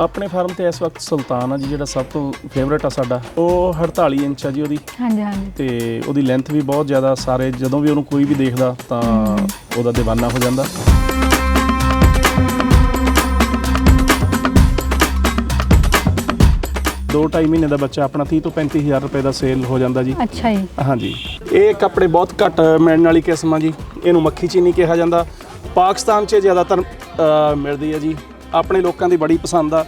ਆਪਣੇ ਫਾਰਮ ਤੇ ਇਸ ਵਕਤ ਸੁਲਤਾਨ ਆ ਜੀ ਜਿਹੜਾ ਸਭ ਤੋਂ ਫੇਵਰੇਟ ਆ ਸਾਡਾ। ਉਹ 48 ਇੰਚ ਆ ਜੀ ਉਹਦੀ। ਹਾਂਜੀ ਹਾਂਜੀ। ਤੇ ਉਹਦੀ ਲੈਂਥ ਵੀ ਬਹੁਤ ਜ਼ਿਆਦਾ ਸਾਰੇ ਜਦੋਂ ਵੀ ਉਹਨੂੰ ਕੋਈ ਵੀ ਦੇਖਦਾ ਤਾਂ ਉਹਦਾ دیਵਾਨਾ ਹੋ ਜਾਂਦਾ। ਦੋ ਢਾਈ ਮਹੀਨੇ ਦਾ ਬੱਚਾ ਆਪਣਾ 30 ਤੋਂ 35000 ਰੁਪਏ ਦਾ ਸੇਲ ਹੋ ਜਾਂਦਾ ਜੀ। ਅੱਛਾ ਜੀ। ਹਾਂਜੀ। ਇਹ ਕੱਪੜੇ ਬਹੁਤ ਘੱਟ ਮਿਲਣ ਵਾਲੀ ਕਿਸਮ ਆ ਜੀ। ਇਹਨੂੰ ਮੱਖੀ ਚੀਨੀ ਕਿਹਾ ਜਾਂਦਾ। ਪਾਕਿਸਤਾਨ 'ਚ ਜ਼ਿਆਦਾਤਰ ਮਿਲਦੀ ਹੈ ਜੀ। ਆਪਣੇ ਲੋਕਾਂ ਦੀ ਬੜੀ ਪਸੰਦ ਆ।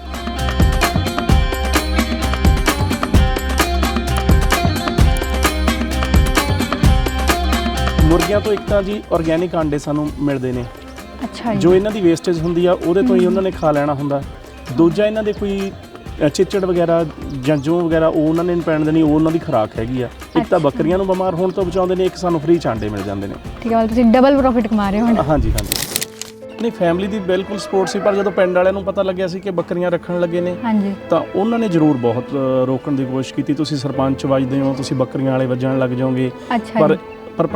ਮੁਰਗੀਆਂ ਤੋਂ ਇੱਕ ਤਾਂ ਜੀ ਆਰਗੇਨਿਕ ਆਂਡੇ ਸਾਨੂੰ ਮਿਲਦੇ ਨੇ। ਅੱਛਾ ਜੀ। ਜੋ ਇਹਨਾਂ ਦੀ ਵੇਸਟੇਜ ਹੁੰਦੀ ਆ ਉਹਦੇ ਤੋਂ ਹੀ ਉਹਨਾਂ ਨੇ ਖਾ ਲੈਣਾ ਹੁੰਦਾ। ਦੂਜਾ ਇਹਨਾਂ ਦੇ ਕੋਈ ਚਿੱਚੜ ਵਗੈਰਾ ਜਾਂ ਜੋ ਵਗੈਰਾ ਉਹ ਉਹਨਾਂ ਨੇ ਪੈਣ ਦੇਣੀ ਉਹ ਉਹਨਾਂ ਦੀ ਖੁਰਾਕ ਹੈਗੀ ਆ। ਇੱਕ ਤਾਂ। ਬੱਕਰੀਆਂ ਨੂੰ ਬਿਮਾਰ ਹੋਣ ਤੋਂ ਬਚਾਉਂਦੇ ਨੇ ਇੱਕ ਸਾਨੂੰ ਫ੍ਰੀ ਚਾਂਡੇ ਮਿਲ ਜਾਂਦੇ ਨੇ। ਠੀਕ ਹੈ ਮਤਲਬ ਤੁਸੀਂ ਡਬਲ ਪ੍ਰੋਫਿਟ ਕਮਾ ਰਹੇ ਹੋ ਹਾਂਜੀ ਹਾਂਜੀ। ਨਹੀਂ ਫੈਮਿਲੀ ਦੀ ਬਿਲਕੁਲ ਸਪੋਰਟ ਸੀ ਪਰ ਜਦੋਂ ਪਿੰਡ ਵਾਲਿਆਂ ਨੂੰ ਪਤਾ ਲੱਗਿਆ ਸੀ ਕਿ ਬੱਕਰੀਆਂ ਰੱਖਣ ਲੱਗੇ ਨੇ ਹਾਂਜੀ। ਤਾਂ ਉਹਨਾਂ ਨੇ ਜ਼ਰੂਰ ਬਹੁਤ ਰੋਕਣ ਦੀ ਕੋਸ਼ਿਸ਼ ਕੀਤੀ। ਤੁਸੀਂ ਸਰਪੰਚ ਵੱਜਦੇ ਹੋ ਤੁਸੀਂ ਬੱਕਰੀਆਂ ਵਾਲੇ ਵੱਜਣ ਲੱਗ ਜਾਓਗੇ। ਪਰ ਪਰ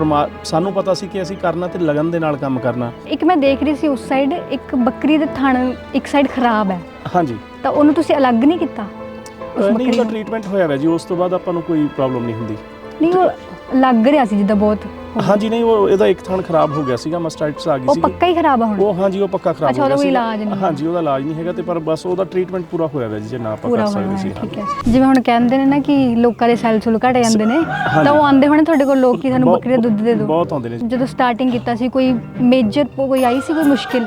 ਸਾਨੂੰ ਪਤਾ ਸੀ ਕਿ ਅਸੀਂ ਕਰਨਾ ਤੇ ਲਗਨ ਦੇ ਨਾਲ ਕੰਮ ਕਰਨਾ। ਇੱਕ ਮੈਂ ਦੇਖ ਰਹੀ ਸੀ ਉਸ ਸਾਈਡ ਇੱਕ ਬੱਕਰੀ ਦੇ ਥਣ ਇੱਕ ਸਾਈਡ ਖਰਾਬ ਹੈ। ਹਾਂਜੀ। ਤਾਂ ਉਹਨੂੰ ਤੁਸੀਂ ਅਲੱਗ ਨਹੀਂ ਕੀਤਾ? ਨਹੀਂ ਉਹਦਾ? ਟ੍ਰੀਟਮੈਂਟ ਹੋਇਆ ਹੋਇਆ ਜੀ ਉਸ ਤੋਂ ਬਾਅਦ ਆਪਾਂ ਨੂੰ ਕੋਈ ਪ੍ਰੋਬਲਮ ਨਹੀਂ ਹੁੰਦੀ। ਨਹੀਂ ਉਹ ਲੱਗ ਰਿਹਾ ਸੀ ਜਿੱਦਾਂ ਬਹੁਤ ਹਾਂਜੀ ਨਹੀਂ ਉਹ ਇਹਦਾ ਇੱਕ ਥਣ ਖਰਾਬ ਹੋ ਗਿਆ ਸੀਗਾ ਮਸਟਾਈਟਸ ਆ ਗਈ ਉਹ ਸੀ ਪੱਕਾ ਹੀ ਖਰਾਬ ਆ ਹੁਣ? ਉਹ ਹਾਂਜੀ ਉਹ ਪੱਕਾ ਖਰਾਬ ਅੱਛਾ, ਹੋ ਗਿਆ ਉਹਦਾ ਕੋਈ। ਇਲਾਜ ਨਹੀਂ। ਹਾਂਜੀ ਉਹਦਾ ਇਲਾਜ ਨਹੀਂ ਹੈਗਾ ਤੇ ਪਰ ਬਸ ਉਹਦਾ ਟ੍ਰੀਟਮੈਂਟ ਪੂਰਾ ਹੋਇਆ ਹੋਇਆ ਜੀ ਜੇ ਨਾ ਆਪਾਂ ਪੂਰਾ ਕਰ ਹੋਇਆ ਸਕਦੇ ਸੀ। ਹੈ, ਠੀਕ ਹੈ। ਜਿਵੇਂ ਹੁਣ ਕਹਿੰਦੇ ਨੇ ਨਾ ਕਿ ਲੋਕਾਂ ਦੇ ਸੈੱਲ ਸੁਲ ਘਟ ਜਾਂਦੇ ਨੇ ਹਾਂਜੀ। ਤਾਂ ਉਹ ਆਂਦੇ ਹੋਣੇ ਤੁਹਾਡੇ ਕੋਲ ਲੋਕ ਕਿ ਸਾਨੂੰ ਬਹੁਤ- ਬੱਕਰੀ ਦਾ ਦੁੱਧ ਦੇ ਦਿਓ ਬਹੁਤ ਆਉਂਦੇ ਨੇ ਜਦੋਂ ਸਟਾਰਟਿੰਗ ਕੀਤਾ ਸੀ ਕੋਈ ਮੇਜਰ ਕੋਈ ਆਈ ਸੀ ਕੋਈ ਮੁਸ਼ਕਿਲ?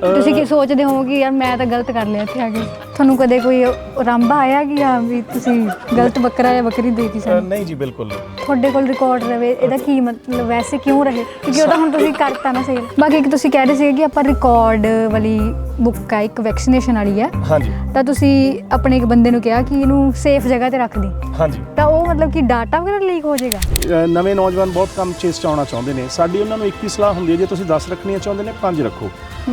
ਤੁਸੀਂ ਕੀ ਸੋਚਦੇ ਹੋ ਕਿ ਯਾਰ ਮੈਂ ਤਾਂ ਗਲਤ ਕਰ ਲਿਆ ਇੱਥੇ ਆ ਕੇ? ਤੁਹਾਨੂੰ ਕਦੇ ਕੋਈ ਰੰਬਾ ਆਇਆ ਕਿ ਹਾਂ ਵੀ ਤੁਸੀਂ ਗਲਤ ਬੱਕਰਾ ਜਾਂ ਬੱਕਰੀ ਦੇਤੀ ਸਾਨੂੰ? ਨਹੀਂ ਜੀ ਬਿਲਕੁਲ ਤੁਹਾਡੇ ਕੋਲ ਰਿਕਾਰਡ ਰਵੇ ਇਹਦਾ ਕੀ ਮਤਲਬ ਵੈਸੇ ਕਿਉਂ ਰਹੇ? ਕਿਉਂਕਿ ਉਹਦਾ ਹੁਣ ਤੁਸੀਂ ਕਰਤਾ ਨਾ ਸੇਲ ਬਾਕੀ ਇੱਕ ਤੁਸੀਂ ਕਹਿ ਰਹੇ ਸੀ ਕਿ ਆਪਾਂ ਰਿਕਾਰਡ ਵਾਲੀ ਬੁੱਕ ਹੈ ਇੱਕ ਵੈਕਸੀਨੇਸ਼ਨ ਵਾਲੀ ਹੈ ਹਾਂਜੀ। ਤਾਂ ਤੁਸੀਂ ਆਪਣੇ ਇੱਕ ਬੰਦੇ ਨੂੰ ਕਿਹਾ ਕਿ ਇਹਨੂੰ ਸੇਫ ਜਗ੍ਹਾ ਤੇ ਰੱਖ ਦੀ। ਹਾਂਜੀ। ਤਾਂ ਉਹ ਮਤਲਬ ਕਿ ਡਾਟਾ ਵਗੈਰਾ ਲੀਕ ਹੋ ਜਾਏਗਾ? ਨਵੇਂ ਨੌਜਵਾਨ ਬਹੁਤ ਕੰਮ ਚੇਸ ਚ ਆਉਣਾ ਚਾਹੁੰਦੇ ਨੇ। ਸਾਡੀ ਉਹਨਾਂ ਨੂੰ ਇੱਕ ਹੀ ਸਲਾਹ ਹੁੰਦੀ ਹੈ ਜੇ ਤੁਸੀਂ 10 ਰੱਖਣੀਆਂ ਚਾਹੁੰਦੇ ਨੇ 5 ਰੱਖੋ।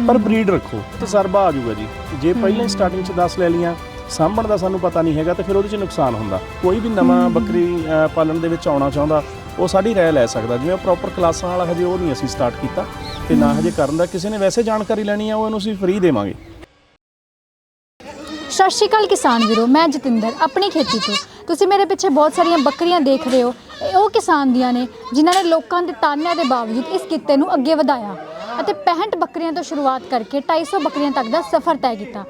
ਪਰ ਬਰੀਡ ਰੱਖੋ ਤਜਰਬਾ ਆ ਜਾਊਗਾ ਜੀ। ਜੇ ਪਹਿਲਾਂ ਹੀ ਸਟਾਰਟਿੰਗ ਚ 10 ਲੈ ਲੀਆਂ ਸਾਂਭਣ ਦਾ ਸਾਨੂੰ ਪਤਾ ਨਹੀਂ ਹੈਗਾ ਤੇ ਫਿਰ ਉਹਦੇ ਚ ਨੁਕਸਾਨ ਹੁੰਦਾ। ਕੋਈ ਵੀ ਨਵਾਂ ਬੱਕਰੀ ਪਾਲਣ ਦੇ ਵਿੱਚ ਆਉਣਾ ਚਾਹੁੰਦਾ ਉਹ ਸਾਡੀ ਰਾਏ ਲੈ ਸਕਦਾ। ਜਿਵੇਂ ਪ੍ਰੋਪਰ ਕਲਾਸਾਂ ਵਾਲਾ ਹਜੇ ਉਹ ਨਹੀਂ ਅਸੀਂ ਸਟਾਰਟ ਕੀਤਾ ਤੇ ਨਾ ਹਜੇ ਕਰਨ ਦਾ। ਕਿਸੇ ਨੇ ਵੈਸੇ ਜਾਣਕਾਰੀ ਲੈਣੀ ਆ ਉਹ ਇਹਨੂੰ ਅਸੀਂ ਫ੍ਰੀ ਦੇਵਾਂਗੇ। ਸਤਿ ਸ਼੍ਰੀ ਅਕਾਲ ਕਿਸਾਨ ਵੀਰੋ ਮੈਂ ਜਤਿੰਦਰ ਆਪਣੀ ਖੇਤੀ ਤੋਂ। ਤੁਸੀਂ ਮੇਰੇ ਪਿੱਛੇ ਬਹੁਤ ਸਾਰੀਆਂ ਬੱਕਰੀਆਂ ਦੇਖ ਰਹੇ ਹੋ। ਇਹ ਉਹ ਕਿਸਾਨ ਦੀਆਂ ਨੇ ਜਿਨ੍ਹਾਂ ਨੇ ਲੋਕਾਂ ਦੇ ਤਾਨਿਆਂ ਦੇ ਬਾਵਜੂਦ ਇਸ ਕਿੱਤੇ ਨੂੰ ਅੱਗੇ ਵਧਾਇਆ। ਅਤੇ 65 ਬੱਕਰੀਆਂ ਤੋਂ ਸ਼ੁਰੂਆਤ ਕਰਕੇ 250 ਬੱਕਰੀਆਂ ਤੱਕ ਦਾ ਸਫ਼ਰ ਤੈਅ ਕੀਤਾ।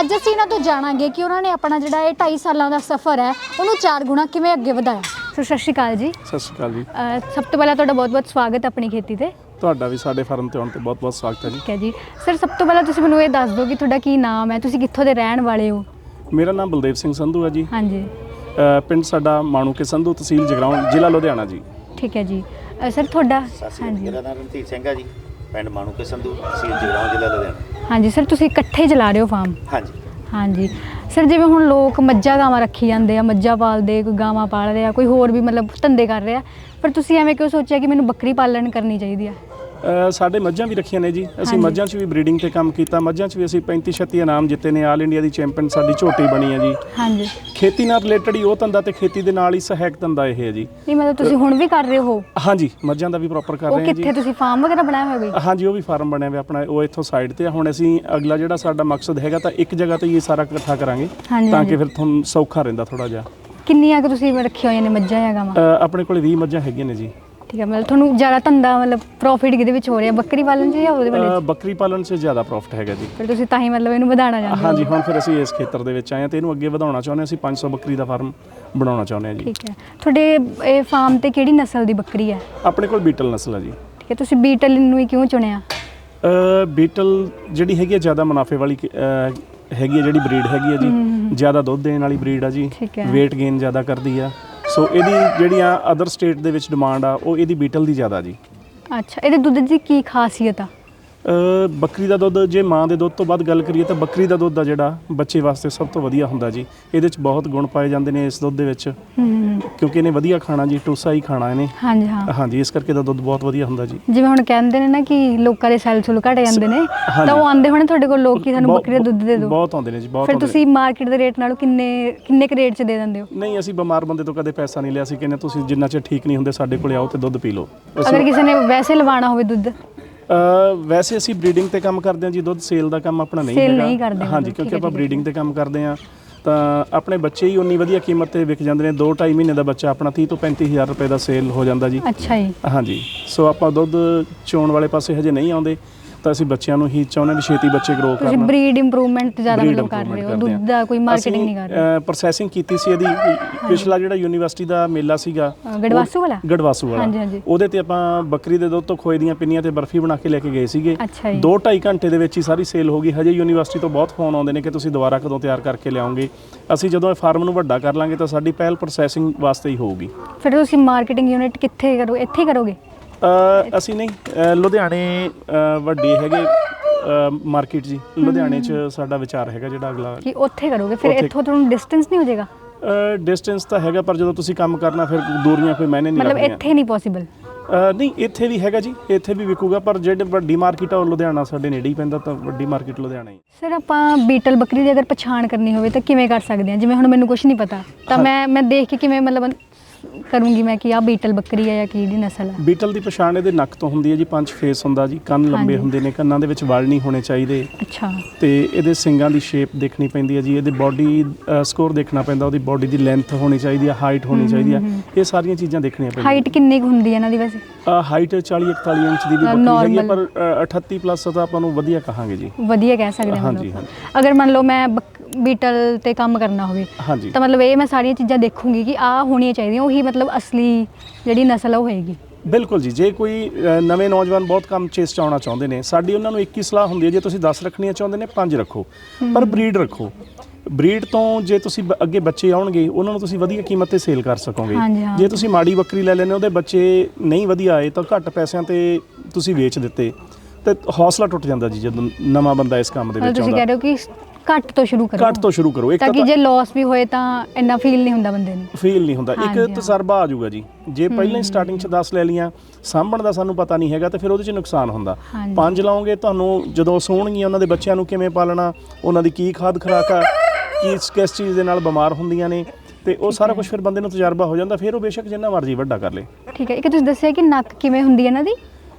ਅੱਜ ਅਸੀਂ ਇਹਨਾਂ ਤੋਂ ਜਾਣਾਂਗੇ ਕਿ ਉਹਨਾਂ ਨੇ ਆਪਣਾ ਜਿਹੜਾ ਇਹ 2.5 ਸਾਲਾਂ ਦਾ ਸਫ਼ਰ ਹੈ ਉਹਨੂੰ ਚਾਰ ਗੁਣਾ ਕਿਵੇਂ ਅੱਗੇ ਵਧਾਇਆ? ਸੋ ਸਤਿ ਸ਼੍ਰੀ ਅਕਾਲ ਜੀ। ਸਤਿ ਸ਼੍ਰੀ ਅਕਾਲ ਜੀ। ਸਭ ਤੋਂ ਪਹਿਲਾਂ ਤੁਹਾਡਾ ਬਹੁਤ-ਬਹੁਤ ਸਵਾਗਤ ਹੈ ਆਪਣੀ ਖੇਤੀ ਤੇ। ਤੁਹਾਡਾ ਵੀ ਸਾਡੇ ਫਾਰਮ ਤੇ ਆਉਣ ਤੇ ਬਹੁਤ ਬਹੁਤ ਸਵਾਗਤ ਹੈ ਜੀ। ਠੀਕ ਹੈ ਜੀ। ਸਰ ਸਭ ਤੋਂ ਪਹਿਲਾਂ ਤੁਸੀਂ ਮੈਨੂੰ ਇਹ ਦੱਸ ਦਿਓ ਕਿ ਤੁਹਾਡਾ ਕੀ ਨਾਮ ਹੈ? ਤੁਸੀਂ ਕਿੱਥੋਂ ਦੇ ਰਹਿਣ ਵਾਲੇ ਹੋ? ਮੇਰਾ ਨਾਮ ਬਲਦੇਵ ਸਿੰਘ ਸੰਧੂ ਹੈ ਜੀ। ਹਾਂਜੀ। ਪਿੰਡ ਸਾਡਾ ਮਾਣੂਕੇ ਸੰਧੂ ਤਹਿਸੀਲ ਜਗਰਾਉਂ ਜ਼ਿਲ੍ਹਾ ਲੁਧਿਆਣਾ ਜੀ। ਠੀਕ ਹੈ ਜੀ। ਸਰ ਤੁਹਾਡਾ ਹਾਂਜੀ। ਮੇਰਾ ਨਾਮ ਰਣਧੀਰ ਸਿੰਘ ਆ ਜੀ। ਪਿੰਡ ਮਾਣੂਕੇ ਸੰਧੂ ਤਹਿਸੀਲ ਜਗਰਾਉਂ ਜ਼ਿਲ੍ਹਾ ਲੁਧਿਆਣਾ। ਹਾਂਜੀ ਸਰ ਤੁਸੀਂ ਇਕੱਠੇ ਚਲਾ ਰਹੇ ਹੋ ਫਾਰਮ ਹਾਂਜੀ। ਹਾਂਜੀ। ਸਰ ਜਿਵੇਂ ਹੁਣ ਲੋਕ ਮੱਝਾਂ ਗਾਵਾਂ ਰੱਖੀ ਜਾਂਦੇ ਆ ਮੱਝਾਂ ਪਾਲਦੇ ਕੋਈ ਗਾਵਾਂ ਪਾਲ ਰਿਹਾ ਕੋਈ ਹੋਰ ਵੀ ਮਤਲਬ ਧੰਦੇ ਕਰ ਰਿਹਾ ਪਰ ਤੁਸੀਂ ਐਵੇਂ ਕਿਉਂ ਸੋਚਿਆ ਕਿ ਮੈਨੂੰ ਬੱਕਰੀ ਪਾਲਣ ਕਰਨੀ ਚਾਹੀਦੀ ਆ? ਸਾਡੇ ਮੱਝਾਂ ਵੀ ਰੱਖੀਆਂ ਨੇ ਜੀ। ਅਸੀਂ। ਮੱਝਾਂ 'ਚ ਵੀ ਬਰੀਡਿੰਗ ਤੇ ਕੰਮ ਕੀਤਾ। ਮੱਝਾਂ 'ਚ ਵੀ ਅਸੀਂ 35 36 ਇਨਾਮ ਜਿੱਤੇ ਨੇ। ਆਲ ਇੰਡੀਆ ਦੀ ਚੈਂਪੀਅਨ ਸਾਡੀ ਝੋਟੀ ਬਣੀ ਹੈ ਜੀ। ਹਾਂਜੀ। ਖੇਤੀ ਨਾਲ ਰਿਲੇਟਡ ਹੀ ਉਹ ਧੰਦਾ ਤੇ ਖੇਤੀ ਦੇ ਨਾਲ ਹੀ ਸਹਾਇਕ ਧੰਦਾ ਇਹ ਹੈ ਜੀ। ਨਹੀਂ ਮਤਲਬ ਤੁਸੀਂ ਹੁਣ ਵੀ ਕਰ ਰਹੇ ਹੋ? ਹਾਂਜੀ ਮੱਝਾਂ ਦਾ ਵੀ ਪ੍ਰੋਪਰ ਕਰ ਉਹ ਰਹੇ ਹਾਂ ਜੀ। ਕਿੱਥੇ ਤੁਸੀਂ ਫਾਰਮ ਵਗੈਰਾ ਬਣਾਇਆ ਹੋਇਆ ਬਈ ਹਾਂਜੀ ਉਹ ਵੀ ਫਾਰਮ ਬਣਿਆ ਹੋਇਆ ਆਪਣਾ ਉਹ ਇੱਥੋਂ ਸਾਈਡ ਤੇ ਹੁਣ ਅਸੀਂ ਅਗਲਾ ਜਿਹੜਾ ਸਾਡਾ ਮਕਸਦ ਹੈਗਾ ਤਾਂ ਇੱਕ ਜਗ੍ਹਾ ਤੇ ਇਹ ਸਾਰਾ ਇਕੱਠਾ ਕਰਾਂਗੇ ਤਾਂ ਕਿ ਫਿਰ ਤੁਹਾਨੂੰ ਸੌਖਾ ਰਹਿੰਦਾ ਥੋੜਾ ਜਿਹਾ। ਕਿੰਨੀਆਂ ਕੁ ਤੁਸੀਂ ਰੱਖੀਆਂ ਹੋਈਆਂ ਨੇ ਮੱਝਾਂ ਜਾਂ ਗਾਵਾਂ? ਆਪਣੇ ਕੋਲ 20 ਮੱਝਾਂ ਹੈਗੀਆਂ ਨੇ ਜੀ। ਠੀਕ ਹੈ ਮਤਲਬ ਤੁਹਾਨੂੰ ਜ਼ਿਆਦਾ ਧੰਦਾ ਮਤਲਬ ਪ੍ਰੋਫਿਟ ਕਿਹਦੇ ਵਿੱਚ ਹੋ ਰਿਹਾ? ਬੱਕਰੀ ਪਾਲਣ 'ਚ ਜਾਂ ਉਹਦੇ ਵਾਲੇ? 'ਚ? ਅ, ਬੱਕਰੀ ਪਾਲਣ 'ਚ ਜ਼ਿਆਦਾ ਪ੍ਰੋਫਿਟ ਹੈਗਾ ਜੀ। ਫਿਰ ਤੁਸੀਂ ਤਾਂ ਹੀ ਮਤਲਬ ਇਹਨੂੰ ਵਧਾਉਣਾ ਚਾਹੁੰਦੇ ਹੋ। ਹਾਂਜੀ ਹੁਣ ਫਿਰ ਅਸੀਂ ਇਸ ਖੇਤਰ ਦੇ ਵਿੱਚ ਆਏ ਹਾਂ ਤੇ ਇਹਨੂੰ ਅੱਗੇ ਵਧਾਉਣਾ ਚਾਹੁੰਦੇ ਹਾਂ। ਅਸੀਂ 500 ਬੱਕਰੀ ਦਾ ਫਾਰਮ ਬਣਾਉਣਾ ਚਾਹੁੰਦੇ ਹਾਂ ਜੀ। ਠੀਕ ਹੈ। ਤੁਹਾਡੇ ਇਹ ਫਾਰਮ ਤੇ ਕਿਹੜੀ ਨਸਲ ਦੀ ਬੱਕਰੀ ਹੈ? ਆਪਣੇ ਕੋਲ ਬੀਟਲ ਨਸਲ ਹੈ ਜੀ। ਠੀਕ ਹੈ ਤੁਸੀਂ ਬੀਟਲ ਨੂੰ ਹੀ ਕਿਉਂ ਚੁਣਿਆ? ਅ, ਬੀਟਲ ਜਿਹੜੀ ਹੈਗੀ ਹੈ ਜ਼ਿਆਦਾ ਮੁਨਾਫੇ ਵਾਲੀ ਅ, ਹੈਗੀ ਹੈ ਜਿਹੜੀ ਬਰੀਡ ਹੈਗੀ ਹੈ ਜੀ। ਜ਼ਿਆਦਾ ਦੁੱਧ ਦੇਣ ਵਾਲੀ ਬਰੀਡ ਆ ਜੀ। ਠੀਕ ਹੈ। weight gain ਜ਼ਿਆਦਾ ਕਰਦੀ ਆ। ਸੋ ਇਹਦੀ ਜਿਹੜੀਆਂ ਅਦਰ ਸਟੇਟ ਦੇ ਵਿੱਚ ਡਿਮਾਂਡ ਆ, ਉਹ ਇਹਦੀ ਬੀਟਲ ਦੀ ਜ਼ਿਆਦਾ ਜੀ। ਅੱਛਾ, ਇਹਦੇ ਦੁੱਧ ਦੀ ਕੀ ਖਾਸੀਅਤ ਆ? ਬੱਕਰੀ ਦਾ ਦੁੱਧ ਜੇ ਮਾਂ ਦੇ ਦੁੱਧ ਤੋਂ ਬਾਅਦ ਗੱਲ ਕਰੀਏ ਤਾਂ ਬੱਕਰੀ ਦਾ ਦੁੱਧ ਆ ਜਿਹੜਾ ਬੱਚੇ ਵਾਸਤੇ ਸਭ ਤੋਂ ਵਧੀਆ ਹੁੰਦਾ ਜੀ। ਇਹਦੇ ਵਿੱਚ ਬਹੁਤ ਗੁਣ ਪਾਏ ਜਾਂਦੇ ਨੇ ਇਸ ਦੁੱਧ ਦੇ ਵਿੱਚ। ਹੂੰ। ਕਿਉਂਕਿ ਇਹਨੇ ਵਧੀਆ ਖਾਣਾ ਜੀ ਟੂਸਾ ਹੀ ਖਾਣਾ ਇਹਨੇ। ਹਾਂਜੀ ਹਾਂ। ਹਾਂਜੀ ਇਸ ਕਰਕੇ ਦਾ ਦੁੱਧ ਬਹੁਤ ਵਧੀਆ ਹੁੰਦਾ ਜੀ। ਜਿਵੇਂ ਹੁਣ ਕਹਿੰਦੇ ਨੇ ਨਾ ਕਿ ਲੋਕਾਂ ਦੇ ਸੈੱਲ ਸੁਲ ਘਟ ਜਾਂਦੇ ਨੇ ਤਾਂ ਉਹ ਆਂਦੇ ਹੋਣੇ ਤੁਹਾਡੇ ਕੋਲ ਲੋਕ ਕਿ ਸਾਨੂੰ ਬਹੁਤ- ਬੱਕਰੀ ਦਾ ਦੁੱਧ ਦੇ ਦਿਓ? ਬਹੁਤ ਆਉਂਦੇ ਨੇ ਜੀ ਬਹੁਤ ਫਿਰ ਆਉਂਦੇ ਨੇ। ਤੁਸੀਂ ਮਾਰਕੀਟ ਦੇ ਰੇਟ ਨਾਲੋਂ ਕਿੰਨੇ ਕਿੰਨੇ ਕੁ ਰੇਟ 'ਚ ਦੇ ਦਿੰਦੇ ਹੋ? ਨਹੀਂ ਅਸੀਂ ਬਿਮਾਰ ਬੰਦੇ ਤੋਂ ਕਦੇ ਪੈਸਾ ਨਹੀਂ ਲਿਆ ਸੀ ਕਹਿੰਦੇ ਤੁਸੀਂ ਜਿੰਨਾ ਚਿਰ ਠੀਕ ਨਹੀਂ ਹੁੰਦੇ ਸਾਡੇ ਕੋਲੇ ਆਓ ਤੇ ਦੁੱਧ ਪੀ ਲਓ। ਅਗਰ ਕਿਸੇ ਨੇ ਵੈਸੇ ਲਵਾਉਣਾ ਹੋਵੇ ਦੁੱਧ? ਵੈਸੇ ਅਸੀਂ ਬਰੀਡਿੰਗ ਤੇ ਕੰਮ ਕਰਦੇ ਹਾਂ ਜੀ ਦੁੱਧ ਸੇਲ ਦਾ ਕੰਮ ਆਪਣਾ ਨਹੀਂ Sale ਹੈਗਾ। ਨਹੀਂ ਕਰਦੇ ਹਾਂਜੀ ਮਤਲਬ, ਕਿਉਂਕਿ ਠੀਕ ਹੈ, ਆਪਾਂ ਠੀਕ ਹੈ। ਬਰੀਡਿੰਗ ਤੇ ਕੰਮ ਕਰਦੇ ਹਾਂ। ਤਾਂ ਆਪਣੇ ਬੱਚੇ ਹੀ ਉਨੀ ਵਧੀਆ ਕੀਮਤ ਤੇ ਵਿਕ ਜਾਂਦੇ ਨੇ। 2.5 ਮਹੀਨੇ ਦਾ ਬੱਚਾ ਆਪਣਾ 30 ਤੋਂ 35000 ਰੁਪਏ ਦਾ ਸੇਲ ਹੋ ਜਾਂਦਾ ਜੀ। ਅੱਛਾ ਜੀ। ਹਾਂਜੀ ਸੋ ਆਪਾਂ ਦੁੱਧ ਚੋਣ ਵਾਲੇ ਪਾਸੇ ਹਜੇ ਨਹੀਂ ਆਉਂਦੇ। ਤਾਂ ਅਸੀਂ ਬੱਚਿਆਂ ਨੂੰ ਹੀ ਚਾਹੁੰਦੇ ਵੀ ਛੇਤੀ ਬੱਚੇ ਗਰੋ ਤੁਸੀਂ ਕਰਨ। ਬਰੀਡ ਇੰਪਰੂਵਮੈਂਟ ਤੇ ਜ਼ਿਆਦਾ ਮਤਲਬ ਕਰ ਰਹੇ ਹੋ। ਦੁੱਧ ਦਾ ਕੋਈ ਮਾਰਕੀਟਿੰਗ ਨਹੀਂ ਕਰ ਰਹੇ। ਪ੍ਰੋਸੈਸਿੰਗ ਕੀਤੀ ਸੀ ਇਹਦੀ। ਪਿਛਲਾ ਜਿਹੜਾ ਯੂਨੀਵਰਸਿਟੀ ਦਾ ਮੇਲਾ ਸੀਗਾ ਅ, ਗੜਵਾਸੂ ਵਾਲਾ? ਗੜਵਾਸੂ ਵਾਲਾ। ਹਾਂਜੀ, ਹਾਂਜੀ। ਉਹਦੇ ਤੇ ਆਪਾਂ ਬੱਕਰੀ ਦੇ ਦੁੱਧ ਤੋਂ ਖੋਏ ਦੀਆਂ ਪਿੰਨੀਆਂ ਤੇ ਬਰਫੀ ਬਣਾ ਕੇ ਲੈ ਕੇ ਗਏ ਸੀਗੇ। ਅੱਛਾ ਜੀ। 2.5 ਘੰਟੇ ਦੇ ਵਿੱਚ ਹੀ ਸਾਰੀ ਸੇਲ ਹੋ ਗਈ। ਹਜੇ ਯੂਨੀਵਰਸਿਟੀ ਤੋਂ ਬਹੁਤ ਫੋਨ ਆਉਂਦੇ ਨੇ ਕਿ ਤੁਸੀਂ ਦੁਬਾਰਾ ਕਦੋਂ ਤਿਆਰ ਕਰਕੇ ਲਿਆਓਗੇ। ਅਸੀਂ ਜਦੋਂ ਇਹ ਫਾਰਮ ਨੂੰ ਵੱਡਾ ਕਰ ਲਾਂਗੇ ਤਾਂ ਸਾਡੀ ਪਹਿਲ ਪ੍ਰੋਸੈਸਿੰਗ ਵਾਸਤੇ ਹੀ ਹੋਊਗੀ। ਫਿਰ ਤੁਸੀਂ ਮਾਰਕੀਟਿੰਗ ਯੂਨਿਟ ਕਿੱਥੇ ਕਰੋ ਇੱਥੇ ਹੀ ਕਰੋਗੇ? ਅ, ਅਸੀਂ ਨਹੀਂ ਅ, ਲੁਧਿਆਣੇ ਅ, ਵੱਡੀ ਹੈਗੇ ਮਾਰਕੀਟ ਜੀ। ਲੁਧਿਆਣੇ 'ਚ ਸਾਡਾ ਵਿਚਾਰ ਹੈਗਾ ਜਿਹੜਾ ਅਗਲਾ ਕਿ ਉੱਥੇ ਕਰੋਗੇ ਫਿਰ ਉੱਥੇ- ਇੱਥੋਂ ਤੁਹਾਨੂੰ ਡਿਸਟੈਂਸ ਨਹੀਂ ਹੋ ਜਾਏਗਾ? ਡਿਸਟੈਂਸ ਤਾਂ ਹੈਗਾ ਪਰ ਜਦੋਂ ਤੁਸੀਂ ਕੰਮ ਕਰਨਾ ਫਿਰ ਦੂਰੀਆਂ ਕੋਈ ਮਾਇਨੇ ਨਹੀਂ ਮਤਲਬ ਰੱਖਦੀਆਂ ਇੱਥੇ ਨਹੀਂ ਪੋਸੀਬਲ ਅ, ਨਹੀਂ ਇੱਥੇ ਵੀ ਹੈਗਾ ਜੀ ਇੱਥੇ ਵੀ ਵਿਕੂਗਾ ਪਰ ਜਿਹੜੇ ਵੱਡੀ ਮਾਰਕੀਟ ਆ ਉਹ ਲੁਧਿਆਣਾ ਸਾਡੇ ਨੇੜੇ ਹੀ ਪੈਂਦਾ ਤਾਂ ਵੱਡੀ ਮਾਰਕੀਟ ਲੁਧਿਆਣਾ ਹੀ। ਸਰ ਆਪਾਂ ਬੀਟਲ ਬੱਕਰੀ ਦੀ ਅਗਰ ਪਛਾਣ ਕਰਨੀ ਹੋਵੇ ਤਾਂ ਕਿਵੇਂ ਕਰ ਸਕਦੇ ਹਾਂ? ਜਿਵੇਂ ਹੁਣ ਮੈਨੂੰ ਕੁਝ ਨਹੀਂ ਪਤਾ ਤਾਂ। ਮੈਂ ਮੈਂ ਦੇਖ ਕੇ ਕਿਵੇਂ ਮਤਲਬ ਕਰੂੰਗੀ ਮੈਂ ਕਿ ਆ ਬੀਟਲ ਬੱਕਰੀ ਹੈ ਜਾਂ ਕਿਹੜੀ ਨਸਲ ਹੈ। ਬੀਟਲ ਦੀ ਪਛਾਣ ਇਹਦੇ ਨੱਕ ਤੋਂ ਹੁੰਦੀ ਹੈ ਜੀ ਪੰਜ ਫੇਸ ਹੁੰਦਾ ਜੀ ਕੰਨ ਲੰਬੇ ਹਾਂਜੀ। ਹੁੰਦੇ ਨੇ ਕੰਨਾਂ ਦੇ ਵਿੱਚ ਵਾਲ ਨਹੀਂ ਹੋਣੇ ਚਾਹੀਦੇ। ਅੱਛਾ। ਤੇ ਇਹਦੇ ਸਿੰਗਾਂ ਦੀ ਸ਼ੇਪ ਦੇਖਣੀ ਪੈਂਦੀ ਹੈ ਜੀ ਇਹਦੇ ਬਾਡੀ ਸਕੋਰ ਦੇਖਣਾ ਪੈਂਦਾ ਉਹਦੀ ਬਾਡੀ ਦੀ ਲੈਂਥ ਹੋਣੀ ਚਾਹੀਦੀ ਹੈ ਹਾਈਟ ਹੋਣੀ ਚਾਹੀਦੀ ਹੈ। ਇਹ ਸਾਰੀਆਂ ਚੀਜ਼ਾਂ ਦੇਖਣੀਆਂ ਪੈਂਦੀਆਂ। ਹਾਈਟ ਕਿੰਨੀ ਕੁ ਹੁੰਦੀ ਹੈ ਇਹਨਾਂ ਦੀ ਵੈਸੇ? ਹਾਈਟ 40 41 ਇੰਚ ਦੀ ਵੀ ਅ, ਬੱਕਰੀ ਹੈਗੀ ਹੈ, normal। ਪਰ ਅ, 38 ਪਲੱਸ ਤਾਂ ਆਪਾਂ ਨੂੰ ਵਧੀਆ ਕਹਾਂਗੇ ਜੀ। ਵਧੀਆ ਕਹਿ ਸਕਦੇ ਹਾਂ ਹਾਂਜੀ, ਮਤਲਬ। ਅਗਰ ਮੰਨ ਲਓ ਮੈਂ ਬੱਕ- ਬੀਟਲ ਤੇ ਕੰਮ ਕਰਨਾ ਹੋਵੇ। ਹਾਂਜੀ। ਤਾਂ ਮਤਲਬ ਇਹ ਮੈਂ ਸਾਰੀਆਂ ਚੀਜ਼ਾਂ ਦੇਖੂੰਗੀ ਕਿ ਆ ਹੋਣੀਆਂ ਚਾਹੀਦੀਆਂ ਉਹੀ ਮਤਲਬ ਅਸਲੀ ਜਿਹੜੀ ਨਸਲ ਆ ਉਹ ਹੋਏਗੀ। ਬਿਲਕੁਲ ਜੀ ਜੇ ਕੋਈ ਅ, ਨਵੇਂ ਨੌਜਵਾਨ ਬਹੁਤ ਕੰਮ ਚੇਸ ਚ ਆਉਣਾ ਚਾਹੁੰਦੇ ਨੇ ਸਾਡੀ ਉਹਨਾਂ ਨੂੰ ਇੱਕ ਹੀ ਸਲਾਹ ਹੁੰਦੀ ਹੈ ਜੇ ਤੁਸੀਂ 10 ਰੱਖਣੀਆਂ ਚਾਹੁੰਦੇ ਨੇ 5 ਰੱਖੋ। ਪਰ ਬਰੀਡ ਰੱਖੋ। ਬਰੀਡ ਤੋਂ ਜੇ ਤੁਸੀਂ ਬ- ਅੱਗੇ ਬੱਚੇ ਆਉਣਗੇ ਉਹਨਾਂ ਨੂੰ ਤੁਸੀਂ ਵਧੀਆ ਕੀਮਤ ਤੇ ਸੇਲ ਕਰ ਸਕੋਗੇ। ਹਾਂਜੀ, ਹਾਂ। ਜੇ ਤੁਸੀਂ ਮਾੜੀ ਬੱਕਰੀ ਲੈ ਲੈਂਦੇ ਉਹਦੇ ਬੱਚੇ ਨਹੀਂ ਵਧੀਆ ਆਏ ਤਾਂ ਘੱਟ ਪੈਸਿਆਂ ਤੇ ਤੁਸੀਂ ਵੇਚ ਦਿੱਤੇ। ਤੇ ਹੌਸਲਾ ਟੁੱਟ ਜਾਂਦਾ ਜੀ ਜਦੋਂ ਨਵਾਂ ਬੰਦਾ ਇਸ ਕੰਮ ਦੇ ਮਤਲਬ ਵਿੱਚ ਤੁਸੀਂ ਕਹਿ ਆਉਂਦਾ ਰਹੇ ਹੋ ਕਿ ਘੱਟ ਤੋਂ ਸ਼ੁਰੂ ਕਰੋ। ਘੱਟ ਤੋਂ ਸ਼ੁਰੂ ਕਰੋ। ਇੱਕ ਤਾਂ ਕਿ ਜੇ ਲਾਸ ਵੀ ਹੋਏ ਤਾਂ ਇੰਨਾ ਫੀਲ ਨਹੀਂ ਹੁੰਦਾ ਬੰਦੇ ਨੂੰ। ਫੀਲ ਨਹੀਂ ਹੁੰਦਾ। ਇੱਕ ਤਜਰਬਾ ਆ ਜਾਊਗਾ ਜੀ। ਜੇ ਪਹਿਲਾਂ ਹੀ ਸਟਾਰਟਿੰਗ ਚ 10 ਲੈ ਲੀਆਂ ਸਾਂਭਣ ਦਾ ਸਾਨੂੰ ਪਤਾ ਨਹੀਂ ਹੈਗਾ ਤੇ ਫਿਰ ਉਹਦੇ ਚ ਨੁਕਸਾਨ ਹੁੰਦਾ। ਪੰਜ ਲਾਓਗੇ ਤੁਹਾਨੂੰ ਜਦੋਂ ਸੂਣਗੀਆਂ ਉਹਨਾਂ ਦੇ ਬੱਚਿਆਂ ਨੂੰ ਕਿਵੇਂ ਪਾਲਣਾ ਉਹਨਾਂ ਦੀ ਕੀ ਖਾਦ ਖੁਰਾਕ ਆ ਕੀ ਕਿਸ ਚੀਜ਼ ਦੇ ਨਾਲ ਬਿਮਾਰ ਹੁੰਦੀਆਂ ਨੇ ਤੇ ਉਹ ਸਾਰਾ ਕੁਝ ਫਿਰ ਬੰਦੇ ਨੂੰ ਤਜਰਬਾ ਹੋ ਜਾਂਦਾ ਫਿਰ ਉਹ ਬੇਸ਼ੱਕ ਜਿੰਨਾ ਮਰਜ਼ੀ ਵੱਡਾ ਕਰ ਲੇ। ਠੀਕ ਹੈ। ਇੱਕ ਤੁਸੀਂ ਦੱਸਿਆ ਕਿ ਨੱਕ ਕਿਵੇਂ ਹੁੰਦੀ ਹੈ ਇਹਨਾਂ ਦੀ?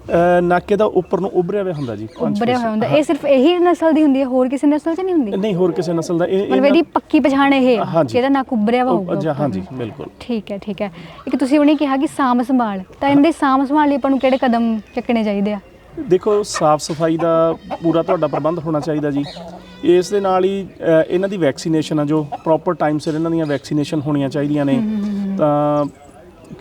ਅਹ ਨਾਕੇ ਦਾ ਉੱਪਰ ਨੂੰ ਉੱਭਰਿਆ ਹੋਇਆ ਹੁੰਦਾ ਜੀ ਪੰਜ ਉੱਭਰਿਆ। ਹੋਇਆ ਹੁੰਦਾ। ਇਹ ਸਿਰਫ ਇਹੀ ਨਸਲ ਦੀ ਹੁੰਦੀ ਹੈ ਹੋਰ ਕਿਸੇ ਨਸਲ 'ਚ ਨਹੀਂ ਹੁੰਦੀ? ਨਹੀਂ ਹੋਰ ਕਿਸੇ ਨਸਲ ਦਾ। ਇਹ ਮਤਲਬ ਇਹਦੀ ਪੱਕੀ ਪਛਾਣ ਇਹ ਹੈ ਹਾਂਜੀ। ਕਿ ਇਹਦਾ ਨੱਕ ਉੱਭਰਿਆ ਵਾ ਹੋਊਗਾ ਉਹ- ਉੱਪਰ ਹਾਂਜੀ ਨੂੰ। ਬਿਲਕੁਲ। ਠੀਕ ਹੈ ਠੀਕ ਹੈ। ਇੱਕ ਤੁਸੀਂ ਉਹਨੇ ਕਿਹਾ ਕਿ ਸਾਂਭ ਸੰਭਾਲ ਤਾਂ ਇਹਦੇ ਸਾਂਭ ਸੰਭਾਲ ਲਈ ਆਪਾਂ ਨੂੰ ਕਿਹੜੇ ਕਦਮ ਚੱਕਣੇ ਚਾਹੀਦੇ ਆ? ਦੇਖੋ ਸਾਫ਼ ਸਫ਼ਾਈ ਦਾ ਪੂਰਾ ਤੁਹਾਡਾ ਪ੍ਰਬੰਧ ਹੋਣਾ ਚਾਹੀਦਾ ਜੀ। ਇਸ ਦੇ ਨਾਲ ਹੀ ਅ, ਇਹਨਾਂ ਦੀ ਵੈਕਸੀਨੇਸ਼ਨ ਆ ਜੋ ਪ੍ਰੋਪਰ ਟਾਈਮ ਸਿਰ ਇਹਨਾਂ ਦੀਆਂ ਵੈਕਸੀਨੇਸ਼ਨ ਹੋਣੀਆਂ ਚਾਹੀਦੀਆਂ ਨੇ। ਤਾਂ